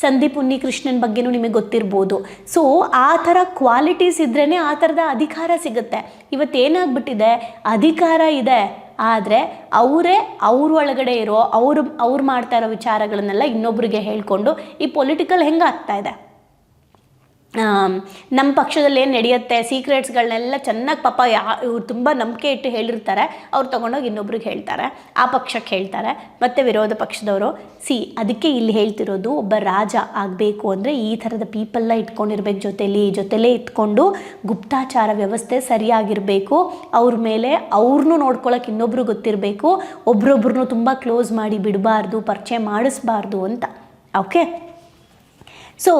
ಸಂದೀಪ್ ಉನ್ನಿಕೃಷ್ಣನ್ ಬಗ್ಗೆನೂ ನಿಮಗೆ ಗೊತ್ತಿರ್ಬೋದು. ಸೊ ಆ ಥರ ಕ್ವಾಲಿಟೀಸ್ ಇದ್ರೇ ಆ ಥರದ ಅಧಿಕಾರ ಸಿಗುತ್ತೆ. ಇವತ್ತೇನಾಗ್ಬಿಟ್ಟಿದೆ? ಅಧಿಕಾರ ಇದೆ. ಆದರೆ ಅವರೇ ಅವ್ರ ಒಳಗಡೆ ಇರೋ, ಅವರು, ಅವ್ರು ಮಾಡ್ತಾ ಇರೋ ವಿಚಾರಗಳನ್ನೆಲ್ಲ ಇನ್ನೊಬ್ರಿಗೆ ಹೇಳ್ಕೊಂಡು ಈ ಪೊಲಿಟಿಕಲ್ ಹೆಂಗೆ ಆಗ್ತಾ ಇದೆ? ನಮ್ಮ ಪಕ್ಷದಲ್ಲಿ ಏನು ನಡೆಯುತ್ತೆ ಸೀಕ್ರೆಟ್ಸ್ಗಳನ್ನೆಲ್ಲ ಚೆನ್ನಾಗಿ ಪಾಪ ಯಾ, ಇವ್ರು ತುಂಬ ನಂಬಿಕೆ ಇಟ್ಟು ಹೇಳಿರ್ತಾರೆ, ಅವ್ರು ತೊಗೊಂಡೋಗಿ ಇನ್ನೊಬ್ರಿಗೆ ಹೇಳ್ತಾರೆ, ಆ ಪಕ್ಷಕ್ಕೆ ಹೇಳ್ತಾರೆ, ಮತ್ತು ವಿರೋಧ ಪಕ್ಷದವರು, ಸಿ, ಅದಕ್ಕೆ ಇಲ್ಲಿ ಹೇಳ್ತಿರೋದು ಒಬ್ಬ ರಾಜ ಆಗಬೇಕು ಅಂದರೆ ಈ ಥರದ ಪೀಪಲ್ನ ಇಟ್ಕೊಂಡಿರ್ಬೇಕು ಜೊತೆಲಿ, ಜೊತೆಲೇ ಇಟ್ಕೊಂಡು ಗುಪ್ತಾಚಾರ ವ್ಯವಸ್ಥೆ ಸರಿಯಾಗಿರಬೇಕು, ಅವ್ರ ಮೇಲೆ ಅವ್ರನ್ನೂ ನೋಡ್ಕೊಳಕ್ಕೆ ಇನ್ನೊಬ್ರು ಗೊತ್ತಿರಬೇಕು ಒಬ್ರೊಬ್ರನ್ನೂ ತುಂಬ ಕ್ಲೋಸ್ ಮಾಡಿ ಬಿಡಬಾರ್ದು, ಪರಿಚಯ ಮಾಡಿಸ್ಬಾರ್ದು ಅಂತ. ಓಕೆ? ಸೊ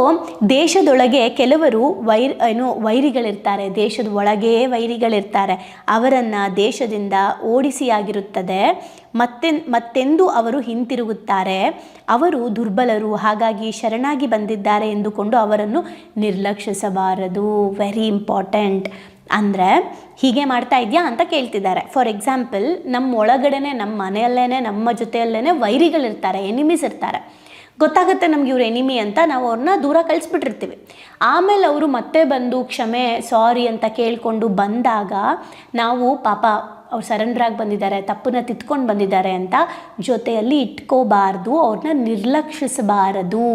ದೇಶದೊಳಗೆ ಕೆಲವರು ವೈರ್, ಏನು, ವೈರಿಗಳಿರ್ತಾರೆ. ದೇಶದ ಒಳಗೇ ವೈರಿಗಳಿರ್ತಾರೆ. ಅವರನ್ನು ದೇಶದಿಂದ ಓಡಿಸಿಯಾಗಿರುತ್ತದೆ ಮತ್ತೆ, ಮತ್ತೆಂದು ಅವರು ಹಿಂತಿರುಗುತ್ತಾರೆ, ಅವರು ದುರ್ಬಲರು. ಹಾಗಾಗಿ ಶರಣಾಗಿ ಬಂದಿದ್ದಾರೆ ಎಂದುಕೊಂಡು ಅವರನ್ನು ನಿರ್ಲಕ್ಷಿಸಬಾರದು. ವೆರಿ ಇಂಪಾರ್ಟೆಂಟ್ ಅಂದರೆ, ಹೀಗೆ ಮಾಡ್ತಾ ಇದೆಯಾ ಅಂತ ಕೇಳ್ತಿದ್ದಾರೆ. ಫಾರ್ ಎಕ್ಸಾಂಪಲ್ ನಮ್ಮ ಒಳಗಡೆನೆ ನಮ್ಮ ಮನೆಯಲ್ಲೇ ನಮ್ಮ ಜೊತೆಯಲ್ಲೇ ವೈರಿಗಳಿರ್ತಾರೆ ಎನಿಮೀಸ್ ಇರ್ತಾರೆ. ಗೊತ್ತಾಗುತ್ತೆ ನಮ್ಗೆ ಇವ್ರ ಎನಿಮಿ ಅಂತ ನಾವು ಅವ್ರನ್ನ ದೂರ ಕಳಿಸ್ಬಿಟ್ಟಿರ್ತೀವಿ. ಆಮೇಲೆ ಅವರು ಮತ್ತೆ ಬಂದು ಕ್ಷಮೆ ಸಾರಿ ಅಂತ ಕೇಳಿಕೊಂಡು ಬಂದಾಗ ನಾವು ಪಾಪ ಅವ್ರು ಸರೆಂಡ್ರಾಗಿ ಬಂದಿದ್ದಾರೆ, ತಪ್ಪನ್ನ ತಿತ್ಕೊಂಡು ಬಂದಿದ್ದಾರೆ ಅಂತ ಜೊತೆಯಲ್ಲಿ ಇಟ್ಕೋಬಾರ್ದು ಅವ್ರನ್ನ ನಿರ್ಲಕ್ಷಿಸಬಾರದು.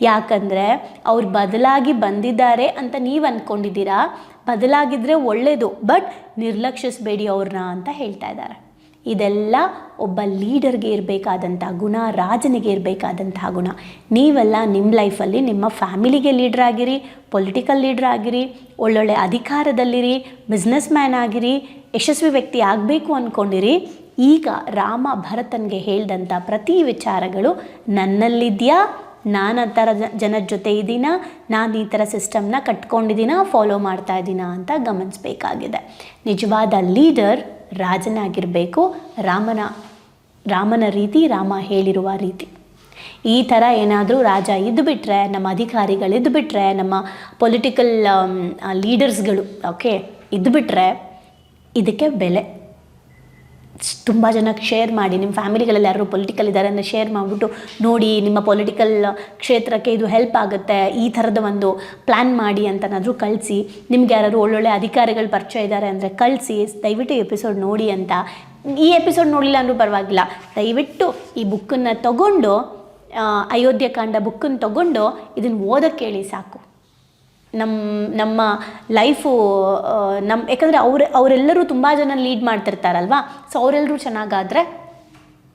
ಯಾಕಂದರೆ ಅವ್ರು ಬದಲಾಗಿ ಬಂದಿದ್ದಾರೆ ಅಂತ ನೀವು ಅಂದ್ಕೊಂಡಿದ್ದೀರಾ ಬದಲಾಗಿದ್ದರೆ ಒಳ್ಳೆಯದು ಬಟ್ ನಿರ್ಲಕ್ಷಿಸಬೇಡಿ ಅವ್ರನ್ನ ಅಂತ ಹೇಳ್ತಾ ಇದ್ದಾರೆ. ಇದೆಲ್ಲ ಒಬ್ಬ ಲೀಡರ್ಗೆ ಇರಬೇಕಾದಂಥ ಗುಣ, ರಾಜನಿಗೆ ಇರಬೇಕಾದಂತಹ ಗುಣ. ನೀವೆಲ್ಲ ನಿಮ್ಮ ಲೈಫಲ್ಲಿ ನಿಮ್ಮ ಫ್ಯಾಮಿಲಿಗೆ ಲೀಡ್ರ್ ಆಗಿರಿ, ಪೊಲಿಟಿಕಲ್ ಲೀಡ್ರ್ ಆಗಿರಿ, ಒಳ್ಳೊಳ್ಳೆ ಅಧಿಕಾರದಲ್ಲಿರಿ ಬಿಸ್ನೆಸ್ ಮ್ಯಾನ್ ಆಗಿರಿ, ಯಶಸ್ವಿ ವ್ಯಕ್ತಿ ಆಗಬೇಕು ಅಂದ್ಕೊಂಡಿರಿ ಈಗ ರಾಮ ಭರತನ್ಗೆ ಹೇಳಿದಂಥ ಪ್ರತಿ ವಿಚಾರಗಳು ನನ್ನಲ್ಲಿದೆಯಾ? ನಾನು ಆ ಥರ ಜನರ ಜೊತೆ ಇದ್ದೀನಾ? ನಾನು ಈ ಥರ ಸಿಸ್ಟಮ್ನ ಕಟ್ಕೊಂಡಿದ್ದೀನಾ? ಫಾಲೋ ಮಾಡ್ತಾ ಇದ್ದೀನಾ? ಅಂತ ಗಮನಿಸಬೇಕಾಗಿದೆ. ನಿಜವಾದ ಲೀಡರ್ ರಾಜನಾಗಿರಬೇಕು. ರಾಮನ ರಾಮನ ರೀತಿ, ರಾಮ ಹೇಳಿರುವ ರೀತಿ. ಈ ಥರ ಏನಾದರೂ ರಾಜ ಇದ್ದು ಬಿಟ್ಟರೆ ನಮ್ಮ ಅಧಿಕಾರಿಗಳು ಇದ್ದು ಬಿಟ್ಟರೆ ನಮ್ಮ ಪೊಲಿಟಿಕಲ್ ಲೀಡರ್ಸ್ಗಳು ಓಕೆ ಇದ್ದು ಬಿಟ್ಟರೆ ಇದಕ್ಕೆ ಬೆಲೆ. ತುಂಬ ಜನಕ್ಕೆ ಶೇರ್ ಮಾಡಿ ನಿಮ್ಮ ಫ್ಯಾಮಿಲಿಗಳಲ್ಲಿ ಯಾರು ಪೊಲಿಟಿಕಲ್ ಇದ್ದಾರೆ ಅಂದರೆ ಶೇರ್ ಮಾಡಿಬಿಟ್ಟು ನೋಡಿ, ನಿಮ್ಮ ಪೊಲಿಟಿಕಲ್ ಕ್ಷೇತ್ರಕ್ಕೆ ಇದು ಹೆಲ್ಪ್ ಆಗುತ್ತೆ, ಈ ಥರದ ಒಂದು ಪ್ಲ್ಯಾನ್ ಮಾಡಿ ಅಂತನಾದರೂ ಕಳಿಸಿ. ನಿಮ್ಗೆ ಯಾರಾದ್ರು ಒಳ್ಳೊಳ್ಳೆ ಅಧಿಕಾರಿಗಳು ಪರಿಚಯ ಇದ್ದಾರೆ ಅಂದರೆ ಕಳಿಸಿ. ದಯವಿಟ್ಟು ಎಪಿಸೋಡ್ ನೋಡಿ ಅಂತ. ಈ ಎಪಿಸೋಡ್ ನೋಡಲಿಲ್ಲ ಅಂದರೂ ಪರವಾಗಿಲ್ಲ. ದಯವಿಟ್ಟು ಈ ಬುಕ್ಕನ್ನು ತಗೊಂಡು ಅಯೋಧ್ಯೆ ಕಾಂಡ ಬುಕ್ಕನ್ನು ತಗೊಂಡು, ಇದನ್ನು ಓದೋಕ್ಕೇಳಿ ಸಾಕು. ನಮ್ಮ ನಮ್ಮ ಲೈಫು ನಮ್ಮ ಯಾಕಂದರೆ ಅವ್ರ, ಅವರೆಲ್ಲರೂ ತುಂಬ ಜನ ಲೀಡ್ ಮಾಡ್ತಿರ್ತಾರಲ್ವಾ? ಸೊ ಅವರೆಲ್ಲರೂ ಚೆನ್ನಾಗಾದರೆ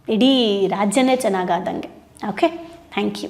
ಇಡೀ ರಾಜ್ಯನೇ ಚೆನ್ನಾಗಾದಂಗೆ. Okay thank you